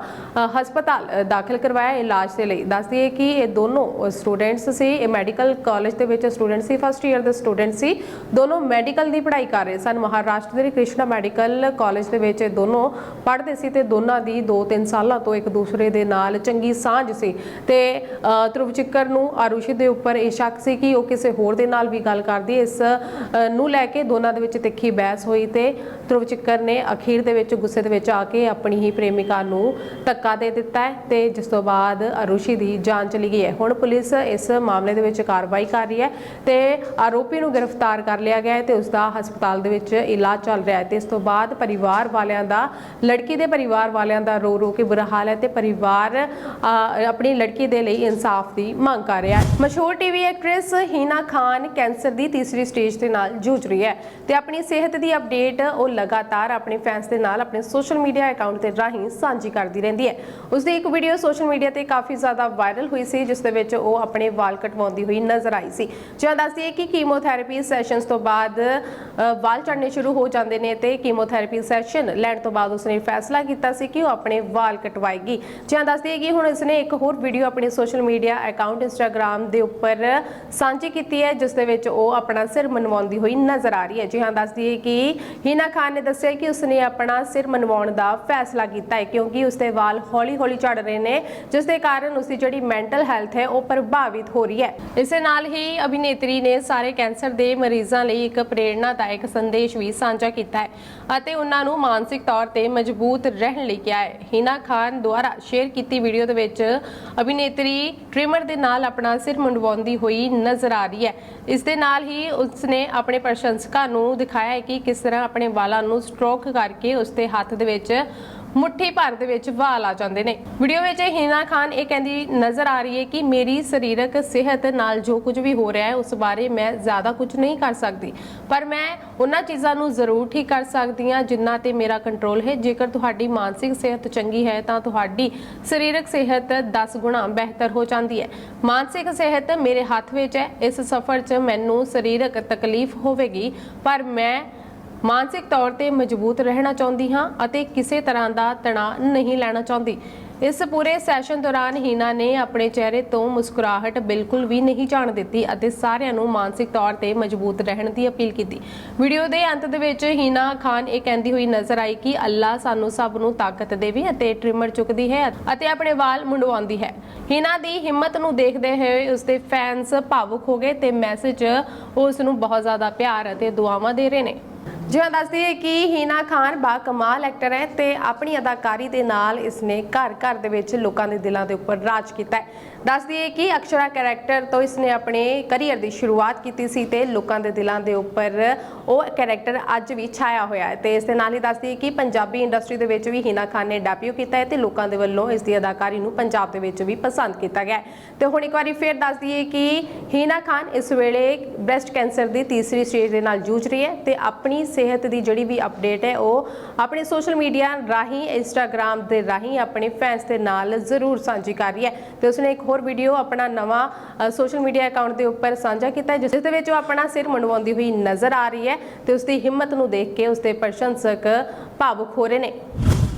ਹਸਪਤਾਲ ਦਾਖਲ ਕਰਵਾਇਆ, ਇਲਾਜ ਦੇ ਲਈ। ਦੱਸਦੀ ਹੈ ਕਿ ਇਹ ਦੋਨੋਂ ਸਟੂਡੈਂਟਸ ਸੀ। ਇਹ ਮੈਡੀਕਲ ਕਾਲਜ ਦੇ ਵਿੱਚ ਸਟੂਡੈਂਟ ਸੀ ਫਸਟ ਈਅਰ ਦੇ ਸਟੂਡੈਂਟ ਸੀ। ਦੋਨੋਂ ਮੈਡੀਕਲ ਦੀ ਪੜ੍ਹਾਈ ਕਰ ਰਹੇ ਸਨ। ਮਹਾਰਾਸ਼ਟਰ ਦੇ ਕ੍ਰਿਸ਼ਨਾ ਮੈਡੀਕਲ ਕਾਲਜ ਦੇ ਵਿੱਚ ਇਹ ਦੋਨੋਂ ਪੜ੍ਹਦੇ ਸੀ ਤੇ ਦੋਨਾਂ ਦੀ 2-3 ਸਾਲਾਂ ਤੋਂ ਇੱਕ ਦੂਸਰੇ ਦੇ ਨਾਲ ਚੰਗੀ ਸਾਂਝ ਸੀ। ਤੇ ਅ, ਨੂੰ ਆਰੂਸ਼ੀ ਦੇ ਉੱਪਰ ਇਹ ਸ਼ੱਕ ਸੀ ਕਿ ਉਹ ਕਿਸੇ ਹੋਰ ਦੇ ਨਾਲ ਵੀ ਗੱਲ ਕਰਦੀ। ਇਸ ਨੂੰ ਲੈ ਕੇ ਦੋਨਾਂ ਦੇ ਵਿੱਚ ਤਿੱਖੀ ਬਹਿਸ ਹੋਈ ਤੇ ਧਰੁਵ ਚਿੱਕਰ ਨੇ ਅਖੀਰ ਦੇ ਵਿੱਚ ਗੁੱਸੇ ਦੇ ਵਿੱਚ ਆ ਕੇ ਆਪਣੀ ਹੀ ਪ੍ਰੇਮਿਕਾ ਨੂੰ ਧੱਕਾ ਦੇ ਦਿੱਤਾ ਹੈ ਤੇ ਜਿਸ ਤੋਂ ਬਾਅਦ ਅਰੁਸ਼ੀ ਦੀ ਜਾਨ ਚਲੀ ਗਈ ਹੈ। ਹੁਣ ਪੁਲਿਸ ਇਸ ਮਾਮਲੇ ਦੇ ਵਿੱਚ ਕਾਰਵਾਈ ਕਰ ਰਹੀ ਹੈ ਤੇ ਆਰੋਪੀ ਨੂੰ ਗ੍ਰਿਫਤਾਰ ਕਰ ਲਿਆ ਗਿਆ ਹੈ ਤੇ ਉਸ ਦਾ ਹਸਪਤਾਲ ਦੇ ਵਿੱਚ ਇਲਾਜ ਚੱਲ ਰਿਹਾ ਹੈ ਤੇ ਇਸ ਤੋਂ ਬਾਅਦ ਪਰਿਵਾਰ ਵਾਲਿਆਂ ਦਾ, ਲੜਕੀ ਦੇ ਪਰਿਵਾਰ ਵਾਲਿਆਂ ਦਾ ਰੋ ਰੋ ਕੇ ਬੁਰਾ ਹਾਲ ਹੈ ਤੇ ਪਰਿਵਾਰ ਆਪਣੀ ਲੜਕੀ ਦੇ ਲਈ ਇਨਸਾਫ ਦੀ ਮੰਗ ਕਰ ਰਿਹਾ ਹੈ। ਮਸ਼ਹੂਰ TV actress Hina Khan cancer ਦੀ ਤੀਸਰੀ ਸਟੇਜ ਦੇ ਨਾਲ ਜੂਝ ਰਹੀ ਹੈ ਤੇ ਆਪਣੀ ਸਿਹਤ ਦੀ ਅਪਡੇਟ ਉਹ ਲਗਾਤਾਰ ਆਪਣੇ ਫੈਨਸ ਦੇ ਨਾਲ ਆਪਣੇ ਸੋਸ਼ਲ ਮੀਡੀਆ ਅਕਾਊਂਟ ਤੇ ਰਾਹੀਂ ਸਾਂਝੀ ਕਰਦੀ ਰਹਿੰਦੀ ਹੈ। ਉਸ ਦੀ ਇੱਕ ਵੀਡੀਓ ਸੋਸ਼ਲ ਮੀਡੀਆ ਤੇ ਕਾਫੀ ਜ਼ਿਆਦਾ ਵਾਇਰਲ ਹੋਈ ਸੀ, ਜਿਸ ਦੇ ਵਿੱਚ ਉਹ ਆਪਣੇ ਵਾਲ ਕਟਵਾਉਂਦੀ ਹੋਈ ਨਜ਼ਰ ਆਈ ਸੀ। ਜਾਂ ਦੱਸਦੀ ਹੈ ਕਿ ਕੀਮੋਥੈਰੇਪੀ ਸੈਸ਼ਨਸ ਤੋਂ ਬਾਅਦ ਵਾਲ ਝੜਨੇ ਸ਼ੁਰੂ ਹੋ ਜਾਂਦੇ ਨੇ ਤੇ ਕੀਮੋਥੈਰੇਪੀ ਸੈਸ਼ਨ ਲੈਣ ਤੋਂ ਬਾਅਦ ਉਸਨੇ ਫੈਸਲਾ ਕੀਤਾ ਸੀ ਕਿ ਉਹ ਆਪਣੇ ਵਾਲ ਕਟਵਾਏਗੀ। ਜਾਂ ਦੱਸਦੀ ਹੈ ਕਿ ਹੁਣ ਉਸਨੇ ਇੱਕ ਹੋਰ ਵੀਡੀਓ ਆਪਣੇ ਸੋਸ਼ਲ ਮੀਡੀਆ ਅਕਾਊਂਟ ਇੰਸਟਾਗ੍ਰam ਦੇ ਉੱਪਰ ਸਾਂਝੀ ਕੀਤੀ ਹੈ, ਜਿਸ ਦੇ ਵਿੱਚ ਉਹ ਆਪਣਾ ਸਿਰ ਮਨਵਾਉਂਦੀ ਹੋਈ ਨਜ਼ਰ ਆ ਰਹੀ ਹੈ। ਜੀ ਹਾਂ, ਦੱਸਦੀ ਹੈ ਕਿ ਹੀਨਾ ਖਾਨ ਖਾਨ ਨੇ ਦੱਸਿਆ ਕਿ ਉਸਨੇ ਆਪਣਾ ਸਿਰ ਮਨਵਾਉਣ ਦਾ ਫੈਸਲਾ ਕੀਤਾ ਹੈ, ਕਿਉਂਕਿ ਉਸਦੇ ਵਾਲ ਹੌਲੀ-ਹੌਲੀ ਝੜ ਰਹੇ ਨੇ ਜਿਸ ਦੇ ਕਾਰਨ ਉਸਦੀ ਜਿਹੜੀ ਮੈਂਟਲ ਹੈਲਥ ਹੈ, ਉਹ ਪ੍ਰਭਾਵਿਤ ਹੋ ਰਹੀ ਹੈ। ਇਸੇ ਨਾਲ ਹੀ ਅਭਿਨੇਤਰੀ ਨੇ ਸਾਰੇ ਕੈਂਸਰ ਦੇ ਮਰੀਜ਼ਾਂ ਲਈ ਇੱਕ ਪ੍ਰੇਰਣਾਦਾਇਕ ਸੰਦੇਸ਼ ਵੀ ਸਾਂਝਾ ਕੀਤਾ ਹੈ ਅਤੇ ਉਹਨਾਂ ਨੂੰ ਮਾਨਸਿਕ ਤੌਰ ਤੇ ਮਜ਼ਬੂਤ ਰਹਿਣ ਲਈ ਕਿਹਾ ਹੈ। ਹਿਨਾ ਖਾਨ ਦੁਆਰਾ ਸ਼ੇਅਰ ਕੀਤੀ ਵੀਡੀਓ ਦੇ ਵਿੱਚ ਅਭਿਨੇਤਰੀ ਟ੍ਰਿਮਰ ਦੇ ਨਾਲ ਆਪਣਾ ਸਿਰ ਮੁੰਡਵਾਉਂਦੀ ਹੋਈ ਨਜ਼ਰ ਆ ਰਹੀ ਹੈ। ਇਸ ਦੇ ਨਾਲ ਹੀ ਉਸਨੇ ਆਪਣੇ ਪ੍ਰਸ਼ੰਸਕਾਂ ਨੂੰ ਦਿਖਾਇਆ ਹੈ ਕਿ ਕਿਸ ਤਰ੍ਹਾਂ ਆਪਣੇ ਵਾਲਾਂ ਨੂੰ ਸਟ੍ਰੋਕ ਕਰਕੇ ਉਸਦੇ ਹੱਥ ਦੇ ਵਿੱਚ, ਮੁੱਠੀ ਭਰ ਦੇ ਵਿੱਚ ਵਾਲ ਆ ਜਾਂਦੇ ਨੇ। ਵੀਡੀਓ ਵਿੱਚ ਹਿਨਾ ਖਾਨ ਇਹ ਕਹਿੰਦੀ ਨਜ਼ਰ ਆ ਰਹੀ ਹੈ ਕਿ ਮੇਰੀ ਸਰੀਰਕ ਸਿਹਤ ਨਾਲ ਜੋ ਕੁਝ ਵੀ ਹੋ ਰਿਹਾ ਹੈ, ਉਸ ਬਾਰੇ ਮੈਂ ਜ਼ਿਆਦਾ ਕੁਝ ਨਹੀਂ ਕਰ ਸਕਦੀ। ਪਰ ਮੈਂ ਉਹਨਾਂ ਚੀਜ਼ਾਂ ਨੂੰ ਜ਼ਰੂਰ ਠੀਕ ਕਰ ਸਕਦੀ ਹਾਂ ਜਿਨ੍ਹਾਂ ਤੇ ਮੇਰਾ ਕੰਟਰੋਲ ਹੈ। ਜੇਕਰ ਤੁਹਾਡੀ ਮਾਨਸਿਕ ਸਿਹਤ ਚੰਗੀ ਹੈ, ਤਾਂ ਤੁਹਾਡੀ ਸਰੀਰਕ ਸਿਹਤ 10 ਗੁਣਾ ਬਿਹਤਰ ਹੋ ਜਾਂਦੀ ਹੈ। ਮਾਨਸਿਕ ਸਿਹਤ ਮੇਰੇ ਹੱਥ ਵਿੱਚ ਹੈ, ਇਸ ਸਫ਼ਰ 'ਚ ਮੈਨੂੰ ਸਰੀਰਕ ਤਕਲੀਫ ਹੋਵੇਗੀ, ਪਰ ਮੈਂ ਮਾਨਸਿਕ ਤੌਰ ਤੇ ਮਜ਼ਬੂਤ ਰਹਿਣਾ ਚਾਹੁੰਦੀ ਹਾਂ ਅਤੇ ਕਿਸੇ ਤਰ੍ਹਾਂ ਦਾ ਤਣਾਅ ਨਹੀਂ ਲੈਣਾ ਚਾਹੁੰਦੀ। ਇਸ ਪੂਰੇ ਸੈਸ਼ਨ ਦੌਰਾਨ ਹੀਨਾ ਨੇ ਆਪਣੇ ਚਿਹਰੇ ਤੋਂ ਮੁਸਕਰਾਹਟ ਬਿਲਕੁਲ ਵੀ ਨਹੀਂ ਜਾਣ ਦਿੱਤੀ ਅਤੇ ਸਾਰਿਆਂ ਨੂੰ ਮਾਨਸਿਕ ਤੌਰ ਤੇ ਮਜ਼ਬੂਤ ਰਹਿਣ ਦੀ ਅਪੀਲ ਕੀਤੀ। ਵੀਡੀਓ ਦੇ ਅੰਤ ਦੇ ਵਿੱਚ ਹੀਨਾ ਖਾਨ ਇਹ ਕਹਿੰਦੀ ਹੋਈ ਨਜ਼ਰ ਆਈ ਕਿ ਅੱਲਾ ਸਾਨੂੰ ਸਭ ਨੂੰ ਤਾਕਤ ਦੇਵੇ ਅਤੇ ਟ੍ਰਿਮਰ ਚੁੱਕਦੀ ਹੈ ਅਤੇ ਆਪਣੇ ਵਾਲ ਮੁੰਡਵਾਉਂਦੀ ਹੈ। ਹੀਨਾ ਦੀ ਹਿੰਮਤ ਨੂੰ ਦੇਖਦੇ ਹੋਏ ਉਸਦੇ ਫੈਨਸ ਭਾਵੁਕ ਹੋ ਗਏ ਤੇ ਮੈਸੇਜ ਉਸ ਨੂੰ ਬਹੁਤ ਜ਼ਿਆਦਾ ਪਿਆਰ ਅਤੇ ਦੁਆਵਾਂ ਦੇ ਰਹੇ ਨੇ। ਜਿਵੇਂ ਦੱਸਦੀ ਹੈ ਕਿ ਹੀਨਾ ਖਾਨ ਬਾ ਕਮਾਲ ਐਕਟਰ ਹੈ ਤੇ ਆਪਣੀ ਅਦਾਕਾਰੀ ਦੇ ਨਾਲ ਇਸਨੇ ਘਰ ਘਰ ਦੇ ਵਿੱਚ ਲੋਕਾਂ ਦੇ ਦਿਲਾਂ ਦੇ ਉੱਪਰ ਰਾਜ ਕੀਤਾ ਹੈ। ਦੱਸਦੀ ਹੈ ਕਿ ਅਕਸ਼ਰਾ ਕੈਰੈਕਟਰ ਤੋਂ ਇਸਨੇ ਆਪਣੇ ਕੈਰੀਅਰ ਦੀ ਸ਼ੁਰੂਆਤ ਕੀਤੀ ਸੀ ਤੇ ਲੋਕਾਂ ਦੇ ਦਿਲਾਂ ਦੇ ਉੱਪਰ ਉਹ ਕੈਰੈਕਟਰ ਅੱਜ ਵੀ ਛਾਇਆ ਹੋਇਆ ਹੈ। ਤੇ ਇਸ ਦੇ ਨਾਲ ਹੀ ਦੱਸਦੀ ਹੈ ਕਿ ਪੰਜਾਬੀ ਇੰਡਸਟਰੀ ਦੇ ਵਿੱਚ ਵੀ ਹੀਨਾ ਖਾਨ ਨੇ ਡੈਬਿਊ ਕੀਤਾ ਹੈ ਤੇ ਲੋਕਾਂ ਦੇ ਵੱਲੋਂ ਇਸ ਦੀ ਅਦਾਕਾਰੀ ਨੂੰ ਪੰਜਾਬ ਦੇ ਵਿੱਚ ਵੀ ਪਸੰਦ ਕੀਤਾ ਗਿਆ ਹੈ। ਤੇ ਹੁਣ ਇੱਕ ਵਾਰੀ ਫੇਰ ਦੱਸਦੀ ਹੈ ਕਿ ਹੀਨਾ ਖਾਨ ਇਸ ਵੇਲੇ ਬ੍ਰੈਸਟ ਕੈਂਸਰ ਦੀ ਤੀਸਰੀ ਸਟੇਜ ਦੇ ਨਾਲ ਜੂਝ ਰਹੀ ਹੈ ਤੇ ਆਪਣੀ ਸਿਹਤ ਦੀ ਜਿਹੜੀ ਵੀ ਅਪਡੇਟ ਹੈ, ਉਹ ਆਪਣੇ ਸੋਸ਼ਲ ਮੀਡੀਆ ਰਾਹੀਂ ਇੰਸਟਾਗ੍ਰam ਦੇ ਰਾਹੀਂ ਆਪਣੇ ਫੈਨਸ ਦੇ ਨਾਲ ਜ਼ਰੂਰ ਸਾਂਝੀ ਕਰ ਰਹੀ ਹੈ। ਤੇ ਉਸਨੇ ਇੱਕ ਹੋਰ ਵੀਡੀਓ ਆਪਣਾ ਨਵਾਂ ਸੋਸ਼ਲ ਮੀਡੀਆ ਅਕਾਊਂਟ ਦੇ ਉੱਪਰ ਸਾਂਝਾ ਕੀਤਾ ਜਿਸ ਦੇ ਵਿੱਚ ਉਹ ਆਪਣਾ ਸਿਰ ਮੁੰਡਵਾਉਂਦੀ ਹੋਈ ਨਜ਼ਰ ਆ ਰਹੀ ਹੈ ਤੇ ਉਸਦੀ ਹਿੰਮਤ ਨੂੰ ਦੇਖ ਕੇ ਉਸਦੇ ਪ੍ਰਸ਼ੰਸਕ ਭਾਵੁਕ ਹੋ ਰਹੇ ਨੇ।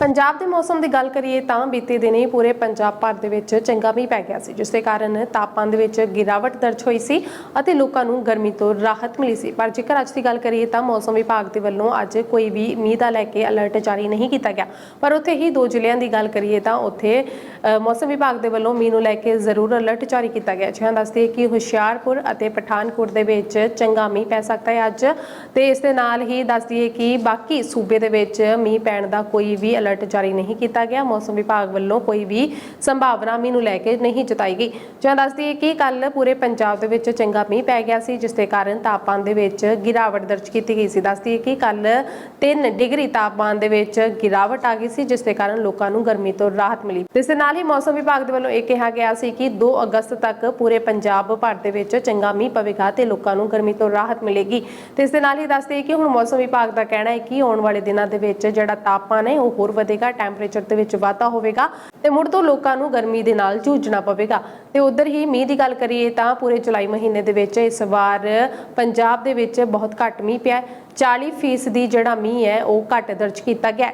ਪੰਜਾਬ ਦੇ ਮੌਸਮ ਦੀ ਗੱਲ ਕਰੀਏ ਤਾਂ ਬੀਤੇ ਦਿਨੀ ਪੂਰੇ ਪੰਜਾਬ ਭਰ ਦੇ ਵਿੱਚ ਚੰਗਾ ਮੀਂਹ ਪੈ ਗਿਆ ਸੀ, ਜਿਸ ਦੇ ਕਾਰਨ ਤਾਪਮਾਨ ਦੇ ਵਿੱਚ ਗਿਰਾਵਟ ਦਰਜ ਹੋਈ ਸੀ ਅਤੇ ਲੋਕਾਂ ਨੂੰ ਗਰਮੀ ਤੋਂ ਰਾਹਤ ਮਿਲੀ ਸੀ। ਪਰ ਜੇਕਰ ਅੱਜ ਦੀ ਗੱਲ ਕਰੀਏ ਤਾਂ ਮੌਸਮ ਵਿਭਾਗ ਦੇ ਵੱਲੋਂ ਅੱਜ ਕੋਈ ਵੀ ਮੀਂਹ ਦਾ ਲੈ ਕੇ ਅਲਰਟ ਜਾਰੀ ਨਹੀਂ ਕੀਤਾ ਗਿਆ। ਪਰ ਉੱਥੇ ਹੀ ਦੋ ਜ਼ਿਲ੍ਹਿਆਂ ਦੀ ਗੱਲ ਕਰੀਏ ਤਾਂ ਉੱਥੇ ਮੌਸਮ ਵਿਭਾਗ ਦੇ ਵੱਲੋਂ ਮੀਂਹ ਨੂੰ ਲੈ ਕੇ ਜ਼ਰੂਰ ਅਲਰਟ ਜਾਰੀ ਕੀਤਾ ਗਿਆ। ਜਿਹਾਂ ਦੱਸਦੇ ਕਿ ਹੁਸ਼ਿਆਰਪੁਰ ਅਤੇ ਪਠਾਨਕੋਟ ਦੇ ਵਿੱਚ ਚੰਗਾ ਮੀਂਹ ਪੈ ਸਕਦਾ ਹੈ ਅੱਜ ਤੇ ਇਸ ਦੇ ਨਾਲ ਹੀ ਦੱਸਦੀਏ ਕਿ ਬਾਕੀ ਸੂਬੇ ਦੇ ਵਿੱਚ ਮੀਂਹ ਪੈਣ ਦਾ ਕੋਈ ਵੀ ਅਲਰਟ ਜਾਰੀ ਨਹੀਂ ਕੀਤਾ ਗਿਆ। ਮੌਸਮ ਵਿਭਾਗ ਵੱਲੋਂ ਕੋਈ ਵੀ ਸੰਭਾਵਨਾ ਮੀਂਹ ਨੂੰ ਲੈ ਕੇ ਨਹੀਂ ਜਤਾਈ ਗਈ। ਜਿਹਾਂ ਦੱਸਦੀ ਹੈ ਕਿ ਕੱਲ ਪੂਰੇ ਪੰਜਾਬ ਦੇ ਵਿੱਚ ਚੰਗਾ ਮੀਂਹ ਪੈ ਗਿਆ ਸੀ, ਜਿਸ ਦੇ ਕਾਰਨ ਤਾਪਮਾਨ ਦੇ ਵਿੱਚ ਗਿਰਾਵਟ ਦਰਜ ਕੀਤੀ ਗਈ ਸੀ। ਦੱਸਦੀ ਹੈ ਕਿ ਕੱਲ 3 ਡਿਗਰੀ ਤਾਪਮਾਨ ਦੇ ਵਿੱਚ ਗਿਰਾਵਟ ਆ ਗਈ ਸੀ, ਜਿਸ ਦੇ ਕਾਰਨ ਲੋਕਾਂ ਨੂੰ ਗਰਮੀ ਤੋਂ ਰਾਹਤ ਮਿਲੀ। ਇਸ ਦੇ ਨਾਲ ਹੀ ਮੌਸਮ ਵਿਭਾਗ ਦੇ ਵੱਲੋਂ ਇਹ ਕਿਹਾ ਗਿਆ ਸੀ ਕਿ 2 ਅਗਸਤ ਤੱਕ ਪੂਰੇ ਪੰਜਾਬ ਭਰ ਦੇ ਵਿੱਚ ਚੰਗਾ ਮੀਂਹ ਪਵੇਗਾ ਤੇ ਲੋਕਾਂ ਨੂੰ ਗਰਮੀ ਤੋਂ ਰਾਹਤ ਮਿਲੇਗੀ। ਤੇ ਇਸ ਦੇ ਨਾਲ ਹੀ ਦੱਸਦੇ ਕਿ ਹੁਣ ਮੌਸਮ ਵਿਭਾਗ ਦਾ ਕਹਿਣਾ ਹੈ ਕਿ ਆਉਣ ਵਾਲੇ ਦਿਨਾਂ ਦੇ ਵਿੱਚ ਜਿਹੜਾ ਤਾਪਮਾਨ ਹੈ, ਉਹ ਹੋਰ ਵਧੇਗਾ ਟੈਂਪਰੇਚਰ ਦੇ ਵਿੱਚ ਵਾਧਾ ਹੋਵੇਗਾ ਤੇ ਮੁੜ ਤੋਂ ਲੋਕਾਂ ਨੂੰ ਗਰਮੀ ਦੇ ਨਾਲ ਜੂਝਣਾ ਪਵੇਗਾ ਤੇ ਉਧਰ ਹੀ ਮੀਂਹ ਦੀ ਗੱਲ ਕਰੀਏ ਤਾਂ ਪੂਰੇ ਜੁਲਾਈ ਮਹੀਨੇ ਦੇ ਵਿੱਚ ਇਸ ਵਾਰ ਪੰਜਾਬ ਦੇ ਵਿੱਚ ਬਹੁਤ ਘੱਟ ਮੀਂਹ ਪਿਆ ਹੈ। 40% ਦੀ ਜਿਹੜਾ ਮੀਂਹ ਹੈ, ਉਹ ਘੱਟ ਦਰਜ ਕੀਤਾ ਗਿਆ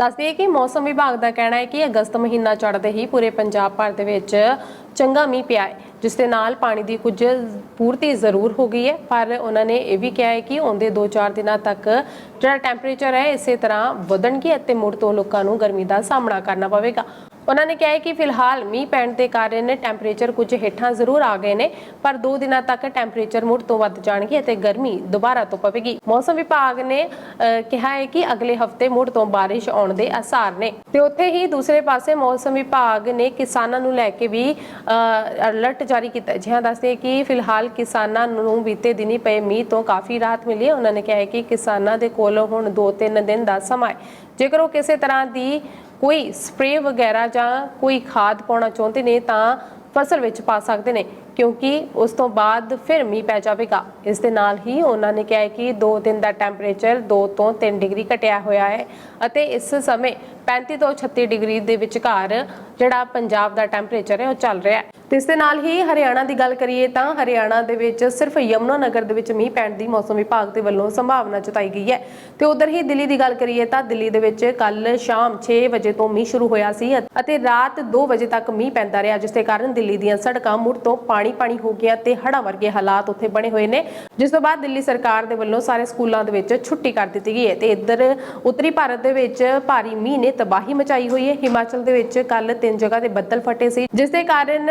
ਹੈ ਦੱਸਦੇ ਕਿ ਮੌਸਮ ਵਿਭਾਗ ਦਾ ਕਹਿਣਾ ਹੈ ਕਿ ਅਗਸਤ ਮਹੀਨਾ ਚੜ੍ਹਦੇ ਹੀ ਪੂਰੇ ਪੰਜਾਬ ਭਰ ਦੇ ਵਿੱਚ ਚੰਗਾ ਮੀਂਹ ਪਿਆ ਹੈ, ਜਿਸ ਦੇ ਨਾਲ ਪਾਣੀ ਦੀ ਕੁਝ ਪੂਰਤੀ ਜ਼ਰੂਰ ਹੋ ਗਈ ਹੈ। ਪਰ ਉਹਨਾਂ ਨੇ ਇਹ ਵੀ ਕਿਹਾ ਹੈ ਕਿ ਆਉਂਦੇ 2-4 ਦਿਨਾਂ ਤੱਕ ਜਿਹੜਾ ਟੈਂਪਰੇਚਰ ਹੈ, ਇਸੇ ਤਰ੍ਹਾਂ ਵਧਣਗੇ ਅਤੇ ਮੁੜ ਤੋਂ ਲੋਕਾਂ ਨੂੰ ਗਰਮੀ ਦਾ ਸਾਹਮਣਾ ਕਰਨਾ ਪਵੇਗਾ। ਉਹਨਾਂ ਨੇ ਕਿਹਾ ਹੈ ਕਿ ਫਿਲਹਾਲ ਮੀਂਹ ਪੈਣ ਦੇ ਕਾਰਨ ਟੈਂਪਰੇਚਰ ਕੁਝ ਹੇਠਾਂ ਜ਼ਰੂਰ ਆ ਗਏ ਨੇ, ਪਰ 2 ਦਿਨਾਂ ਤੱਕ ਟੈਂਪਰੇਚਰ ਮੁੜ ਤੋਂ ਵੱਧ ਜਾਣਗੇ ਅਤੇ ਗਰਮੀ ਦੁਬਾਰਾ ਤੋਂ ਪਵੇਗੀ। ਮੌਸਮ ਵਿਭਾਗ ਨੇ ਕਿਹਾ ਹੈ ਕਿ ਅਗਲੇ ਹਫ਼ਤੇ ਮੁੜ ਤੋਂ ਬਾਰਿਸ਼ ਆਉਣ ਦੇ ਆਸਾਰ ਨੇ। ਤੇ ਉੱਥੇ ਹੀ ਦੂਸਰੇ ਪਾਸੇ ਮੌਸਮ ਵਿਭਾਗ ਨੇ ਕਿਸਾਨਾਂ ਨੂੰ ਲੈ ਕੇ ਵੀ ਅਲਰਟ ਜਾਰੀ ਕੀਤਾ। ਹੈ ਜਿਹਾਂ ਦੱਸਦੇ ਕਿ ਫਿਲਹਾਲ ਕਿਸਾਨਾਂ ਨੂੰ ਬੀਤੇ ਦਿਨੀ ਪਏ ਮੀਂਹ ਤੋਂ ਕਾਫੀ ਰਾਹਤ ਮਿਲੀ ਹੈ। ਉਹਨਾਂ ਨੇ ਕਿਹਾ ਹੈ ਕਿ ਕਿਸਾਨਾਂ ਦੇ ਕੋਲ ਹੁਣ 2-3 ਦਿਨ ਦਾ ਸਮਾਂ ਹੈ। ਜੇਕਰ ਉਹ ਕਿਸੇ ਤਰ੍ਹਾਂ ਦੀ ਕੋਈ ਸਪਰੇਅ ਵਗੈਰਾ ਜਾਂ ਕੋਈ ਖਾਦ ਪਾਉਣਾ ਚਾਹੁੰਦੇ ਨੇ ਤਾਂ ਫਸਲ ਵਿੱਚ ਪਾ ਸਕਦੇ ਨੇ, ਕਿਉਂਕਿ ਉਸ ਤੋਂ ਬਾਅਦ ਫਿਰ ਮੀਂਹ ਪੈ ਜਾਵੇਗਾ। ਇਸ ਦੇ ਨਾਲ ਹੀ ਉਹਨਾਂ ਨੇ ਕਿਹਾ ਕਿ 2 ਦਿਨ ਦਾ ਟੈਂਪਰੇਚਰ 2 ਤੋਂ 3 ਡਿਗਰੀ ਘਟਿਆ ਹੋਇਆ ਹੈ ਅਤੇ ਇਸ ਸਮੇਂ 35 ਤੋਂ 36 ਡਿਗਰੀ ਦੇ ਵਿਚਕਾਰ ਜਿਹੜਾ ਪੰਜਾਬ ਦਾ ਟੈਂਪਰੇਚਰ ਹੈ ਉਹ ਚੱਲ ਰਿਹਾ ਹੈ। ਤੇ ਇਸ ਦੇ ਨਾਲ ਹੀ ਹਰਿਆਣਾ ਦੀ ਗੱਲ ਕਰੀਏ ਤਾਂ ਹਰਿਆਣਾ ਦੇ ਵਿੱਚ ਸਿਰਫ ਯਮੁਨਾ ਨਗਰ ਦੇ ਵਿੱਚ ਮੀਂਹ ਪੈਣ ਦੀ ਮੌਸਮ ਵਿਭਾਗ ਦੇ ਵੱਲੋਂ ਸੰਭਾਵਨਾ ਜਤਾਈ ਗਈ ਹੈ। ਤੇ ਉਧਰ ਹੀ ਦਿੱਲੀ ਦੀ ਗੱਲ ਕਰੀਏ ਤਾਂ ਦਿੱਲੀ ਦੇ ਵਿੱਚ ਕੱਲ ਸ਼ਾਮ 6 ਵਜੇ ਤੋਂ ਮੀਂਹ ਸ਼ੁਰੂ ਹੋਇਆ ਸੀ ਅਤੇ ਰਾਤ 2 ਵਜੇ ਤੱਕ ਮੀਂਹ ਪੈਂਦਾ ਰਿਹਾ, ਜਿਸ ਦੇ ਕਾਰਨ ਦਿੱਲੀ ਦੀਆਂ ਸੜਕਾਂ ਮੁੜ ਤੋਂ ਪਾਣੀ ਪਾਣੀ ਹੋ ਗਿਆ ਤੇ ਹੜ੍ਹਾਂ ਵਰਗੇ ਹਾਲਾਤ ਉੱਥੇ ਬਣੇ ਹੋਏ ਨੇ। ਜਿਸ ਤੋਂ ਬਾਅਦ ਦਿੱਲੀ ਸਰਕਾਰ ਦੇ ਵੱਲੋਂ ਸਾਰੇ ਸਕੂਲਾਂ ਦੇ ਵਿੱਚ ਛੁੱਟੀ ਕਰ ਦਿੱਤੀ ਗਈ ਹੈ ਤੇ ਇੱਧਰ ਉੱਤਰੀ ਭਾਰਤ ਦੇ ਵਿੱਚ ਭਾਰੀ ਮੀਂਹ ਨੇ ਤਬਾਹੀ ਮਚਾਈ ਹੋਈ ਹੈ। ਹਿਮਾਚਲ ਦੇ ਵਿੱਚ ਕੱਲ ਤਿੰਨ ਜਗ੍ਹਾ ਤੇ ਬੱਦਲ ਫਟੇ ਸੀ, ਜਿਸ ਦੇ ਕਾਰਨ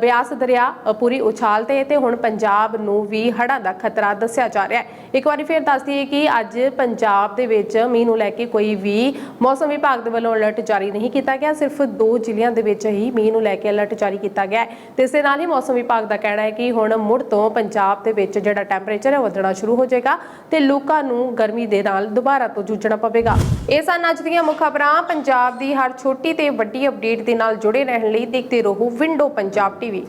ਬਿਆਸ ਦਰਿਆ ਪੂਰੀ ਉਛਾਲ ਤੇ ਤੇ ਹੁਣ ਪੰਜਾਬ ਨੂੰ ਵੀ ਹੜ੍ਹਾਂ ਦਾ ਖਤਰਾ ਦੱਸਿਆ ਜਾ ਰਿਹਾ ਹੈ। ਇੱਕ ਵਾਰੀ ਫਿਰ ਦੱਸ ਦਈਏ ਕਿ ਅੱਜ ਪੰਜਾਬ ਦੇ ਵਿੱਚ ਮੀਂਹ ਨੂੰ ਲੈ ਕੇ ਕੋਈ ਵੀ ਮੌਸਮ ਵਿਭਾਗ ਦੇ ਵੱਲੋਂ ਅਲਰਟ ਜਾਰੀ ਨਹੀਂ ਕੀਤਾ ਗਿਆ। ਸਿਰਫ ਦੋ ਜ਼ਿਲ੍ਹਿਆਂ ਦੇ ਵਿੱਚ ਹੀ ਮੀਂਹ ਨੂੰ ਲੈ ਕੇ ਅਲਰਟ ਜਾਰੀ ਕੀਤਾ ਗਿਆ ਹੈ। ਤੇ ਇਸ ਦੇ ਨਾਲ ਹੀ ਮੌਸਮ ਵਿਭਾਗ ਦਾ ਕਹਿਣਾ ਹੈ ਕਿ ਹੁਣ ਮੁੜ ਤੋਂ ਪੰਜਾਬ ਦੇ ਵਿੱਚ ਜਿਹੜਾ ਟੈਂਪਰੇਚਰ ਹੈ, ਉਹ ਵਧਣਾ ਸ਼ੁਰੂ ਹੋ ਜਾਏਗਾ ਤੇ ਲੋਕਾਂ ਨੂੰ ਗਰਮੀ ਦੇ ਨਾਲ ਦੁਬਾਰਾ ਤੋਂ ਜੂਝਣਾ ਪਵੇਗਾ। ਇਹ ਸਨ ਅੱਜ ਦੀਆਂ ਮੁੱਖ ਖਬਰਾਂ। ਤਾਂ ਪੰਜਾਬ ਦੀ ਹਰ ਛੋਟੀ ਤੇ ਵੱਡੀ ਅਪਡੇਟ ਦੇ ਨਾਲ ਜੁੜੇ ਰਹਿਣ ਲਈ ਦੇਖਦੇ ਰਹੋ ਵਿੰਡੋ ਪੰਜਾਬ ਟੀਵੀ